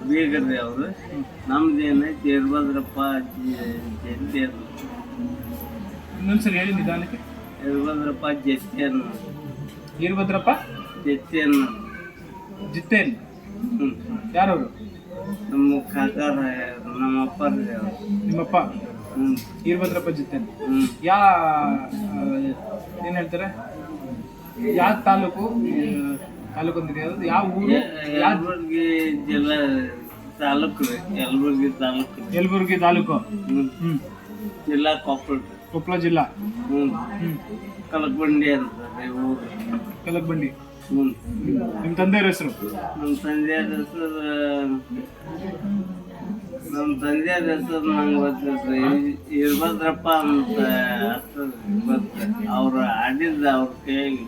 F: ಬೀಗರ್ರಿ ಅವರು. ನಮ್ದು ಏನೈತಿ ಇರ್ಬದ್ರಪ್ಪ ಜತ್ತಿ
B: ಇನ್ನೊಂದ್ಸರಿ ಹೇಳಿ ನಿಧಾನಕ್ಕೆ.
F: ಇರ್ಬದ್ರಪ್ಪ ಜತ್ತಿ ಅನ್ನ
B: ವೀರಭದ್ರಪ್ಪ
F: ಜತ್ತಿ ಅನ್ನ
B: ಜಿತ್ತೇನ್
F: ಹ್ಞೂ
B: ಯಾರವರು?
F: ನಮ್ಮ ಕಾಕಾರ ನಮ್ಮ ಅಪ್ಪ
B: ನಿಮ್ಮಪ್ಪ? ವೀರಭದ್ರಪ್ಪ ಜಿತ್ತೇನ್
F: ಹ್ಞೂ
B: ಯಾ ಏನು ಹೇಳ್ತಾರೆ? ಯಾವ ತಾಲೂಕು? ತಾಲೂಕು ಅಂತ ಹೇಳೋದು ಯಾವ ಊರು?
F: ಯಲಬುರ್ಗಿ ಜಿಲ್ಲಾ ತಾಲೂಕು ರೀ ಯಲಬುರ್ಗಿ ತಾಲೂಕು.
B: ಯಲ್ಬುರ್ಗಿ ತಾಲೂಕು. ಹ್ಮ್.
F: ಜಿಲ್ಲಾ ಕೊಪ್ಪಳ.
B: ಕೊಪ್ಪಳ ಜಿಲ್ಲಾ.
F: ಹ್ಞೂ
B: ಹ್ಮ್.
F: ಕಲಕ್ಬಂಡಿ ಅಂತ ಊರು.
B: ಕಲಕ್ಬಂಡಿ. ನಿಮ್ಮ ತಂದೆಯವ್ರ ಹೆಸರು?
F: ನಮ್ಮ ತಂದೆಯ ಹೆಸರು ನಮ್ಮ ತಂದೆಯ ಹೆಸರು ನಂಗೆ ಗೊತ್ತಿಲ್ರಿ ಇರ್ಬದ್ರಪ್ಪ ಅಂತ ಹೆಸರು ಗೊತ್ತ ಅವ್ರು ಆಡಿದ್ದ ಅವ್ರ ಕೈಯಾಗಿ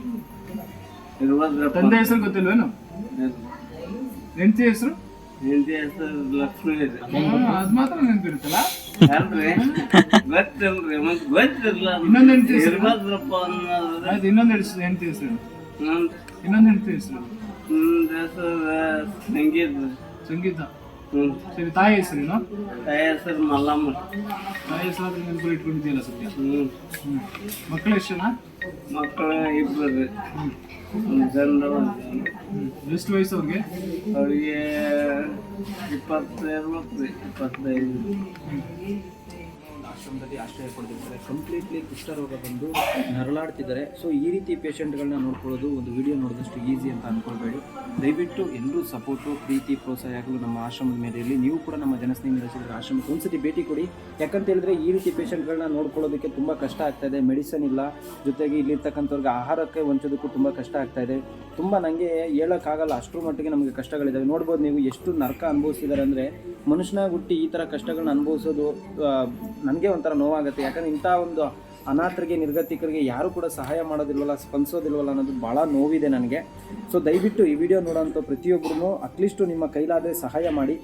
F: ಇರ್ಬದ್ರಪ್ಪ
B: ತಂದೆ ಹೆಸರು ಗೊತ್ತಿಲ್ವೇನು ಹೆಂಡತಿ ಹೆಸರು?
F: ಹೆಂಡತಿ ಹೆಸರು ಲಕ್ಷ್ಮೀ ಇದೆ.
B: ಅದ್ ಮಾತ್ರ ನೆನಪಿರುತ್ತಲ್ಲ?
F: ಅಲ್ರಿ? ಗೊತ್ತಿಲ್ರಿ ಮತ್ತೆ ಗೊತ್ತಿರಲ್ಲ
B: ಇನ್ನೊಂದು ಹೆಂಡತಿ ಹೆಸರು?
F: ಇರ್ಭದ್ರಪ್ಪ ಅನ್ನೋದು.
B: ಇನ್ನೊಂದು ಹೆಂಡತಿ ಹೆಸರು
F: ನನ್ನ
B: ಇನ್ನೊಂದು ಹೆಂಡತಿ ಹೆಸರು.
F: ಹೆಸರು ಸಂಗೀತ.
B: ಸಂಗೀತ.
F: ಹ್ಞೂ
B: ಸರಿ ತಾಯಿ ಹೆಸರೇನು
F: ತಾಯಿ ಹೆಸರು ಮಲ್ಲಮ್ಮ.
B: ತಾಯಿ ಹೆಸರು ನೆನಪು ಇಟ್ಕೊಂಡಿದ್ದೀಯಲ್ಲ ಸದ್ಯ?
F: ಹ್ಞೂ
B: ಹ್ಮ್. ಮಕ್ಕಳ ಎಷ್ಟು ಜನ
F: ಮಕ್ಕಳು ಇಬ್ಬರು. ಹ್ಞೂ ಹೆಣ್ಣು.
B: ಹ್ಮ್. ಎಷ್ಟು ವಯಸ್ಸು ಅವ್ರಿಗೆ?
F: ಅವ್ರಿಗೆ ಇಪ್ಪತ್ತೆರಡು ಇಪ್ಪತ್ತೈದು.
E: ಆಶ್ರಮದಲ್ಲಿ ಆಶ್ರಯ ಪಡೆದಿರ್ತಾರೆ. ಕಂಪ್ಲೀಟ್ಲಿ ಕುಷ್ಠರೋಗ ಬಂದು ನರಳಾಡ್ತಿದ್ದಾರೆ. ಸೊ ಈ ರೀತಿ ಪೇಷಂಟ್ಗಳನ್ನ ನೋಡ್ಕೊಳ್ಳೋದು ಒಂದು ವಿಡಿಯೋ ನೋಡಿದಷ್ಟು ಈಸಿ ಅಂತ ಅಂದ್ಕೊಳ್ಬೇಡಿ ದಯವಿಟ್ಟು ಎಲ್ಲರೂ ಸಪೋರ್ಟು ಪ್ರೀತಿ, ಪ್ರೋತ್ಸಾಹ ಯಾಗಲೂ ನಮ್ಮ ಆಶ್ರಮದ ಮೇಲೆ ಇರಲಿ. ನೀವು ಕೂಡ ನಮ್ಮ ಜನಸ್ನೇಹಿ ರಚಿತರ ಆಶ್ರಮಕ್ಕೆ ಒಂದ್ಸತಿ ಭೇಟಿ ಕೊಡಿ. ಯಾಕಂತ ಹೇಳಿದ್ರೆ ಈ ರೀತಿ ಪೇಷಂಟ್ಗಳನ್ನ ನೋಡ್ಕೊಳ್ಳೋದಕ್ಕೆ ತುಂಬ ಕಷ್ಟ ಆಗ್ತಾ ಇದೆ. ಮೆಡಿಸನ್ ಇಲ್ಲ. ಜೊತೆಗೆ ಇಲ್ಲಿರ್ತಕ್ಕಂಥವ್ರಿಗೆ ಆಹಾರಕ್ಕೆ ಹೊಂಚೋದಕ್ಕೂ ತುಂಬ ಕಷ್ಟ ಆಗ್ತಾ ಇದೆ. ತುಂಬ ನನಗೆ ಹೇಳೋಕ್ಕಾಗಲ್ಲ. ಅಷ್ಟರ ಮಟ್ಟಿಗೆ ನಮಗೆ ಕಷ್ಟಗಳಿದ್ದಾವೆ ನೋಡ್ಬೋದು ನೀವು ಎಷ್ಟು ನರಕ ಅನುಭವಿಸಿದ್ದಾರೆ ಅಂದರೆ ಮನುಷ್ಯನಾಗ ಹುಟ್ಟಿ ಈ ಥರ ಕಷ್ಟಗಳನ್ನ ಅನುಭವಿಸೋದು ನನಗೆ ಒಂಥರ ನೋವಾಗುತ್ತೆ. ಯಾಕಂದ್ರೆ ಇಂಥ ಒಂದು ಅನಾಥರಿಗೆ ನಿರ್ಗತಿಕರಿಗೆ ಯಾರು ಕೂಡ ಸಹಾಯ ಮಾಡೋದಿಲ್ವಲ್ಲ ಸ್ಪಂದಿಸೋದಿಲ್ವಲ್ಲ ಅನ್ನೋದು ಭಾಳ ನೋವಿದೆ ನನಗೆ. ಸೊ ದಯವಿಟ್ಟು ಈ ವಿಡಿಯೋ ನೋಡೋಂಥ ಪ್ರತಿಯೊಬ್ಬರೂ ಅಟ್ಲೀಸ್ಟು ನಿಮ್ಮ ಕೈಲಾದರೆ ಸಹಾಯ ಮಾಡಿ.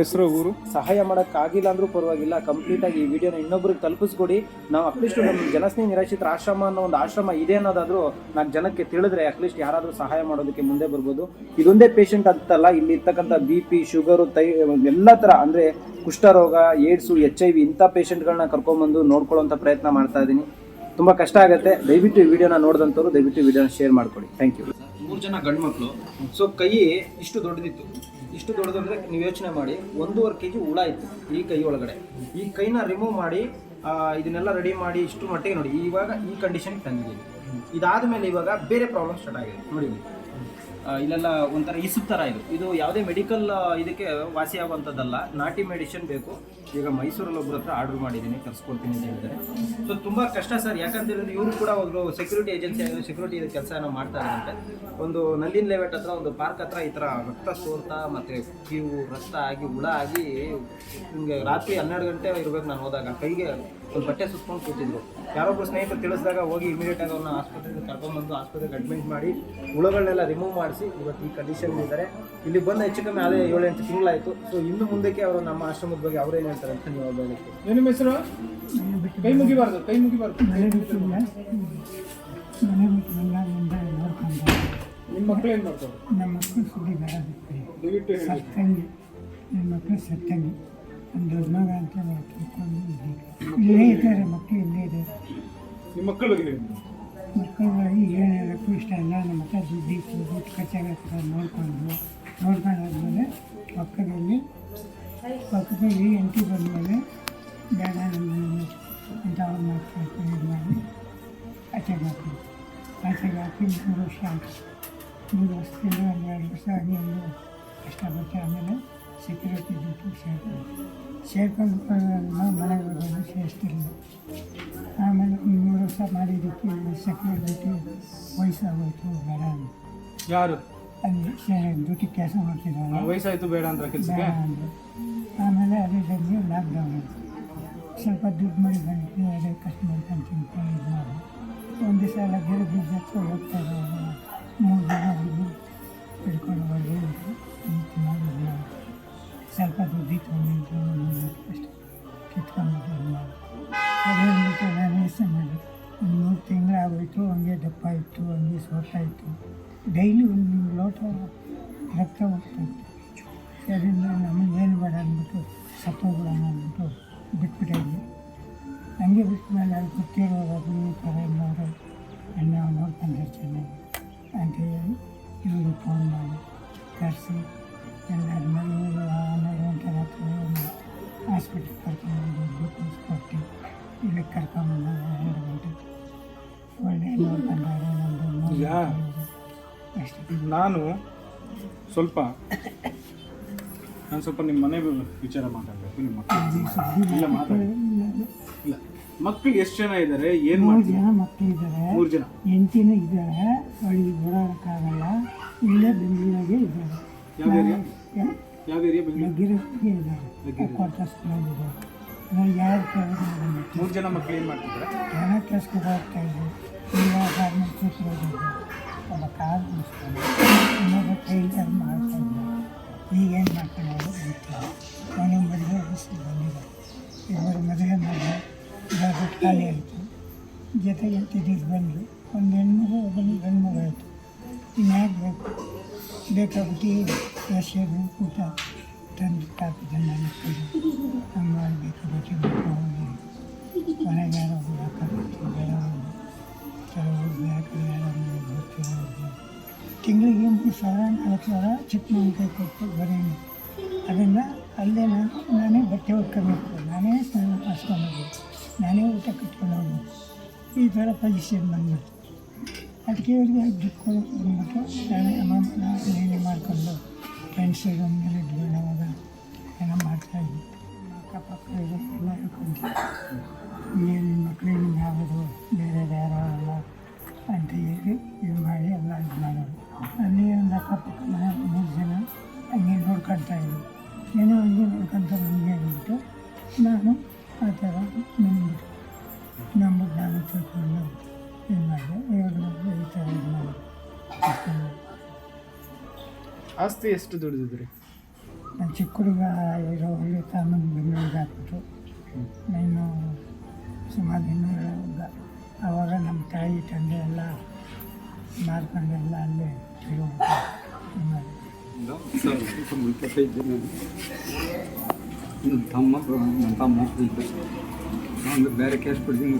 B: ಹೆಸರು ಊರು?
E: ಸಹಾಯ ಮಾಡೋಕ್ಕಾಗಿಲ್ಲ ಅಂದರೂ ಪರವಾಗಿಲ್ಲ ಕಂಪ್ಲೀಟಾಗಿ ಈ ವಿಡಿಯೋನ ಇನ್ನೊಬ್ರಿಗೆ ತಲುಪಿಸ್ಕೊಡಿ. ನಾವು ಅಟ್ಲೀಸ್ಟ್ ನಮ್ಮ ಜನಸ್ನೇಹಿ ನಿರಾಶ್ರಿತರ ಆಶ್ರಮ ಅನ್ನೋ ಒಂದು ಆಶ್ರಮ ಇದೆ ಅನ್ನೋದಾದರೂ ನಾಲ್ಕು ಜನಕ್ಕೆ ತಿಳಿದ್ರೆ ಅಟ್ಲೀಸ್ಟ್ ಯಾರಾದರೂ ಸಹಾಯ ಮಾಡೋದಕ್ಕೆ ಮುಂದೆ ಬರ್ಬೋದು. ಇದೊಂದೇ ಪೇಷಂಟ್ ಅಂತಲ್ಲ ಇಲ್ಲಿ ಇರ್ತಕ್ಕಂಥ ಬಿ ಪಿ ಶುಗರು ತೈ ಎಲ್ಲ ಥರ ಅಂದರೆ ಕುಷ್ಠರೋಗ ಏಡ್ಸು ಎಚ್ ಐ ವಿ ಇಂಥ ಪೇಷೆಂಟ್ಗಳನ್ನ ಕರ್ಕೊಂಬಂದು ನೋಡ್ಕೊಳ್ಳೋಂಥ ಪ್ರಯತ್ನ ಮಾಡ್ತಾ ಇದ್ದೀನಿ ತುಂಬ ಕಷ್ಟ ಆಗುತ್ತೆ. ದಯವಿಟ್ಟು ಈ ವಿಡಿಯೋನ ನೋಡಿದಂಥವ್ರು ದಯವಿಟ್ಟು ವಿಡಿಯೋನ ಶೇರ್ ಮಾಡ್ಕೊಡಿ ಥ್ಯಾಂಕ್ ಯು ಮೂರು ಜನ ಗಂಡು ಮಕ್ಕಳು ಸೊ ಕೈ ಇಷ್ಟು ದೊಡ್ಡದಿತ್ತು. ಇಷ್ಟು ದೊಡ್ಡದಂದ್ರೆ ನೀವು ಯೋಚನೆ ಮಾಡಿ, ಒಂದೂವರೆ ಕೆ ಜಿ ಹುಳ ಇತ್ತು ಈ ಕೈ ಒಳಗಡೆ. ಈ ಕೈನ ರಿಮೂವ್ ಮಾಡಿ ಇದನ್ನೆಲ್ಲ ರೆಡಿ ಮಾಡಿ ಇಷ್ಟು ಮಟ್ಟಿಗೆ ನೋಡಿ. ಇವಾಗ ಈ ಕಂಡೀಷನ್ಗೆ ಇದಾದ ಮೇಲೆ ಇವಾಗ ಬೇರೆ ಪ್ರಾಬ್ಲಮ್ ಸ್ಟಾರ್ಟ್ ಆಗಿದೆ. ನೋಡಿ ಇಲ್ಲೆಲ್ಲ ಒಂಥರ ಇಸುಕ್ ಥರ ಇದು. ಇದು ಯಾವುದೇ ಮೆಡಿಕಲ್ ಇದಕ್ಕೆ ವಾಸಿ ಆಗುವಂಥದ್ದಲ್ಲ. ನಾಟಿ ಮೆಡಿಸಿನ್ ಬೇಕು. ಈಗ ಮೈಸೂರಲ್ಲಿ ಒಬ್ಬರ ಹತ್ರ ಆರ್ಡರ್ ಮಾಡಿದ್ದೀನಿ, ಕರ್ಸ್ಕೊಡ್ತೀನಿ ಅಂತ ಹೇಳಿದ್ದಾರೆ. ಸೊ ತುಂಬ ಕಷ್ಟ ಸರ್ ಯಾಕಂತ ಹೇಳಿದ್ರೆ ಇವರು ಕೂಡ ಒಬ್ಬರು ಸೆಕ್ಯೂರಿಟಿ ಏಜೆನ್ಸಿ ಸೆಕ್ಯೂರಿಟಿ ಕೆಲಸ ಮಾಡ್ತಾ ಇದ್ದಾರಂತೆ ಒಂದು ನಲ್ಲಿನ ಲೆವೆಟ್ ಹತ್ರ, ಒಂದು ಪಾರ್ಕ್ ಹತ್ರ ಈ ಥರ ರಕ್ತ ಸೋರ್ತಾ, ಮತ್ತು ಕೀವು, ರಕ್ತ ಆಗಿ ಹುಳ ಆಗಿ ನಿಮಗೆ ರಾತ್ರಿ ಹನ್ನೆರಡು ಗಂಟೆ ಇರಬೇಕು ನಾನು ಹೋದಾಗ. ಕೈಗೆ ಒಂದು ಬಟ್ಟೆ ಸುತ್ಕೊಂಡು ಕೂತಿದ್ರು. ಯಾರೊಬ್ಬರು ಸ್ನೇಹಿತರು ತಿಳಿಸಿದಾಗ ಹೋಗಿ ಇಮಿಡಿಯೇಟ್ ಆಗಿ ಅವ್ರನ್ನ ಆಸ್ಪತ್ರೆಗೆ ಕರ್ಕೊಂಡ್ಬಂದು ಆಸ್ಪತ್ರೆಗೆ ಅಡ್ಮಿಟ್ ಮಾಡಿ ಹುಳುಗಳನ್ನೆಲ್ಲ ರಿಮೂವ್ ಮಾಡಿಸಿ ಇವತ್ತು ಈ ಕಂಡೀಷನ್ ಇದ್ದಾರೆ. ಇಲ್ಲಿ ಬಂದು ಹೆಚ್ಚು ಕಮ್ಮಿ ಅದೇ ಏಳೆಂಟು ತಿಂಗಳಾಯಿತು. ಸೊ ಇನ್ನು ಮುಂದಕ್ಕೆ ಅವರು ನಮ್ಮ ಆಶ್ರಮದ ಬಗ್ಗೆ ಅವರೇನು ಹೇಳ್ತಾರೆ ಅಂತ ನೀವು ಹೇಳಬೇಕು
B: ಏನ್ ನಿಮ್ಮ ಹೆಸರು? ಕೈ ಮುಗಿಬಾರ್ದು ಕೈ ಮುಗಿಬಾರ್ದು. ನಿಮ್ಮ ಮಕ್ಕಳು ಏನು ಮಾಡ್ತಾರೆ?
D: ನಮ್ಮ ಮಕ್ಕಳು ಸುದ್ದಿ ಬರೋದಿತ್ತು
B: ದಯವಿಟ್ಟು ಹೇಳಿ.
D: ಸತ್ತಂಗಿ. ನನ್ನ ಮಕ್ಕಳು ಸತ್ತಂಗಿ. ಒಂದು ದೊಡ್ಡ ಮಗ ಅಂತ ತಿಳ್ಕೊಂಡು ಇಲ್ಲೇ ಇದ್ದಾರೆ ಮಕ್ಕಳು ಇಲ್ಲೇ ಇದ್ದಾರೆ.
B: ನಿಮ್ಮ ಮಕ್ಕಳ ಬಗ್ಗೆ ಹೇಳಿ
D: ಮಕ್ಕಳುಗಳಿಗೆ ಏನು ಹೇಳೋಕ್ಕೂ ಇಷ್ಟ ಇಲ್ಲ ನಮ್ಮ ಹತ್ರ ದುಡ್ಡಿತ್ತು ದುಡ್ಡು ಖರ್ಚಾಗತ್ತೆ ನೋಡ್ಕೊಂಡು ನೋಡ್ಕೊಂಡಾದ್ಮೇಲೆ ಪಕ್ಕದಲ್ಲಿ ಪಕ್ಕದಲ್ಲಿ ಎಂಟಿ ಬಂದಮೇಲೆ ಬೇಡ ನಮ್ಮ ಅಂತ ಅವ್ರು ಮಾಡ್ಕೊಂಡು ಇದು ಮಾಡಿ ಆಚೆಗೆ ಹಾಕಿ ಆಚೆಗೆ ಹಾಕಿ ಮೂರು ವರ್ಷ ಆಯ್ತು. ಮೂರು ವರ್ಷದಿಂದ ಒಂದು ಎರಡು ವರ್ಷ ಆಗಿ ಒಂದು ಕಷ್ಟಪಟ್ಟು ಆಮೇಲೆ ಸೆಕ್ಯೂರಿಟಿ ಡ್ಯೂಟಿ ಸೇರ್ಕೊಂಡು ಸೇರ್ಕೊಂಡು ನಾವು ಮನೆಗೆ ಬರೋದು ಸೇರಿಸ್ತಿರಲಿಲ್ಲ ಆಮೇಲೆ ಒಂದು ಮೂರು ವರ್ಷ ಮಾಡಿದ್ದಕ್ಕೆ ಸೆಕ್ಯೂರಿಟಿ ವಯಸ್ಸಾಗೋಯ್ತು ಬೇಡ ಅಂತ.
B: ಯಾರು?
D: ಅಲ್ಲಿ ಡ್ಯೂಟಿ ಕೆಲಸ ಮಾಡ್ತಿದ್ರಲ್ಲ
B: ವಯಸ್ಸಾಯ್ತು ಬೇಡ ಅಂತ ಕೆಲ್ಸಕ್ಕೆ?
D: ಬೇಡ ಅಂದ್ರು. ಆಮೇಲೆ ಅದೇ ಟೈಮ್ಗೆ ಲಾಕ್ಡೌನ್ ಆಯಿತು ಸ್ವಲ್ಪ ದುಡ್ಡು ಮಾಡಿ ಬಂದು ಅದೇ ಖರ್ಚು ಮಾಡ್ಕೊಂಡು ತಿನ್ಕೊಂಡು ಇದು ಮಾಡಿ ಒಂದು ದಿವಸ ಎಲ್ಲ ಗಿಡ ಬೀಜ ಹತ್ರ ಹೋಗ್ತಾ ಇರೋವಾಗ ಮೂರು ಜನ ಹುಡುಗರು ಹಿಡ್ಕೊಂಡು ಹೋಗಿ ನಿಂತು ಮಾಡಿ ಇದು ಮಾಡಿ ಸ್ವಲ್ಪ ದುಡ್ಡಿತ್ತು ಅಷ್ಟೇ ಕಿತ್ಕೊಂಡು ನಾನು ಒಂದು ಮೂರು ತಿಂಗಳಾಗೋಯ್ತು ಹಂಗೆ ದಪ್ಪ ಇತ್ತು ಹಂಗೆ ಸೋಟ ಇತ್ತು ಡೈಲಿ ಒಂದು ಲೋಟ ರಕ್ತ ಹೋಗ್ತಾ ಇತ್ತು ಅದರಿಂದ ನಮಗೆ ಏನು ಬೇಡ ಅಂದ್ಬಿಟ್ಟು ಸತ್ತೋಗ್ಬಿಡೋಣ ಅಂದ್ಬಿಟ್ಟು ಬಿಟ್ಬಿಟ್ಟಿದ್ವಿ ಹಂಗೆ ಬಿಟ್ಮೇಲೆ ಅದು ಗೊತ್ತಿರೋರು ಈ ಥರ ಎಲ್ಲರೂ ಅಣ್ಣ ನೋಡ್ಕೊಂಡ್ರೆ ಚೆನ್ನಾಗಿ ಅಂತ ಹೇಳಿ ಇವರು ಫೋನ್ ಮಾಡಿ ಕರೆಸಿ ಎಲ್ಲಾದ್ಮೇಲೆ ಇವರು ಹನ್ನೆರಡು ಗಂಟೆ ರಾತ್ರಿ ಹಾಸ್ಪಿಟ್ಲಿಗೆ ಕರ್ಕೊಂಡು ಗ್ಲೂಕೋಸ್ ಕೊಟ್ಟು ಇಲ್ಲಿ ಎರಡು ಗಂಟೆ ಒಳ್ಳೆ ನೋಡ್ಕೊಂಡಾಗ ನಮ್ಮದು
B: ಈಗ
D: ಅಷ್ಟೇ
B: ನಾನು ಸ್ವಲ್ಪ ನಾನು ಸ್ವಲ್ಪ ನಿಮ್ಮ ಮನೆ ವಿಚಾರ ಮಾತಾಡಬೇಕು ನಿಮ್ಮ ಮಕ್ಕಳು ಇಲ್ಲ ಮಾತಾಡಿ. ಇಲ್ಲ. ಮಕ್ಕಳು ಎಷ್ಟು ಜನ ಇದ್ದಾರೆ ಏನು
D: ಮೂರು
B: ಮಾಡ್ತೀವಿ
D: ಮಕ್ಕಳು ಮಕ್ಕಳಿದ್ದಾರೆ
B: ಮೂರು ಜನ.
D: ಹೆಂಡತಿನೂ ಇದ್ದಾರೆ ಅವಳಿಗೆ ಓಡಾಡೋಕ್ಕಾಗಲ್ಲ. ಇಲ್ಲೇ ಬೆಂಗಳೂರಾಗೆ ಇದ್ದಾರೆ.
B: ಯಾವ ಏರಿಯಾ ಯಾವ ಏರಿಯಾ ಬೆಂಗಳೂರು
D: ಲಗ್ಗಿರೋರಿಗೆ ಇದ್ದಾರೆ ಕ್ವಾರ್ಟರ್ಸ್ಗಳಿದ್ದಾರೆ ನಾವು ಯಾರು ಕೇಳಿದ್ರೆ
B: ಮೂರು ಜನ ಮಕ್ಕಳು ಏನು ಮಾಡ್ತಿದ್ದಾರೆ
D: ಜನ ಕೆಲ್ಸಕ್ಕೆ ಹೋಗ್ತಾ ಇದ್ರು ಈಗ ಗಾರ್ಮೆಂಟ್ ಸೂಪರ್ವೈಸರ್ ಒಬ್ಬ ಕಾರ್ ಮುಗಿಸ್ಕೊಂಡು ಇನ್ನೊಬ್ಬ ಟೈಲರ್ ಮಾಡ್ತಾ ಇದ್ದ ಈಗೇನು ಮಾಡ್ಕೊಂಡು ಗೊತ್ತಿಲ್ಲ ಅವನು ಮದುವೆ ವಯಸ್ಸು ಬಂದಿದೆ ಇಬ್ಬರು ಮದುವೆ ಮಾಡಿ ಇವಾಗ ಖಾಲಿ ಆಯಿತು ಜೊತೆಗೆ ತಿರುಗಿ ಬಂದರು ಒಂದು ಹೆಣ್ಮಗು ಒಬ್ಬನಿಗೆ ಗಂಡು ಮಗು ಆಯಿತು ಇನ್ಯಾಕೆ ಬೇಕು ಬೇಕಾಗ್ಬಿಟ್ಟು ರಷ್ಯಾದು ಊಟ ತಂದು ಹಾಕಿದ್ದೆ ನನ್ನ ಕೈಲಿ ಹಂಗೆ ಮಾಡಬೇಕು ಬಟ್ಟೆ ಹೋಗಿ ಮನೆಗೆ ಯಾರೋ ಹಾಕಬೇಕು ಬೇಡ ಕೆಲವರು ಬೇರೆ ಕಡೆ ಯಾರೋ ಬರ್ತಿರೋದು ತಿಂಗಳಿಗೆ ಮೂರು ಸಾವಿರ ನಾಲ್ಕು ಸಾವಿರ ಚಿಕ್ಕಮಂಗ್ಳೂರು ಕೊಟ್ಟು ಬರೀನಿ ಅದನ್ನು ಅಲ್ಲೇ ನಾನು ನಾನೇ ಬಟ್ಟೆ ಹೊಡ್ಕೋಬೇಕು ನಾನೇ ಸ್ನಾನ ಮಾಡಿಸ್ಕೊಬೇಕು ನಾನೇ ಊಟ ಕಟ್ಕೊಂಡು ಹೋಗ್ಬೇಕು ಈ ಥರ ಪೊಸಿಷನ್ ಬಂದ್ಬಿಟ್ಟು ಅದಕ್ಕೆ ಇವ್ರಿಗೆ ದುಡ್ಡು ಕೊಡೋಕೆ ಬಂದ್ಬಿಟ್ಟು ನಾನೇ ಅಮ್ಮ ನೀನೇ ಮಾಡಿಕೊಂಡು ಫ್ರೆಂಡ್ಸ್ ಮೇಲೆ ಏನೋ ಮಾಡ್ತಾಯಿದ್ವಿ ಅಕ್ಕಪಕ್ಕ ಎಲ್ಲ
B: ಆಸ್ತಿ ಎಷ್ಟು ದುಡಿದಿದ್ರಿ?
D: ನಾನು ಚಿಕ್ಕ ಹುಡುಗ ಇರೋ ಹುಡುಗಿ ತಾನು ಬೆಂಗಳೂರಿಗೆ ಹಾಕ್ಬಿಟ್ಟು ನಾನು ಸುಮಾರು ಇನ್ನೂರು ಆವಾಗ ನಮ್ಮ ತಾಯಿ ತಂದೆ ಎಲ್ಲ ಮಾರ್ಕೊಂಡೆಲ್ಲ ಅಲ್ಲೇ ಮಾಡಿದೆ.
G: ಇಪ್ಪತ್ತೈದು ಜನ ನನ್ನ ತಮ್ಮ ನನ್ನ ತಮ್ಮ ಒಂದು ಬೇರೆ ಕ್ಯಾಶ್ ಕೊಡ್ತೀನಿ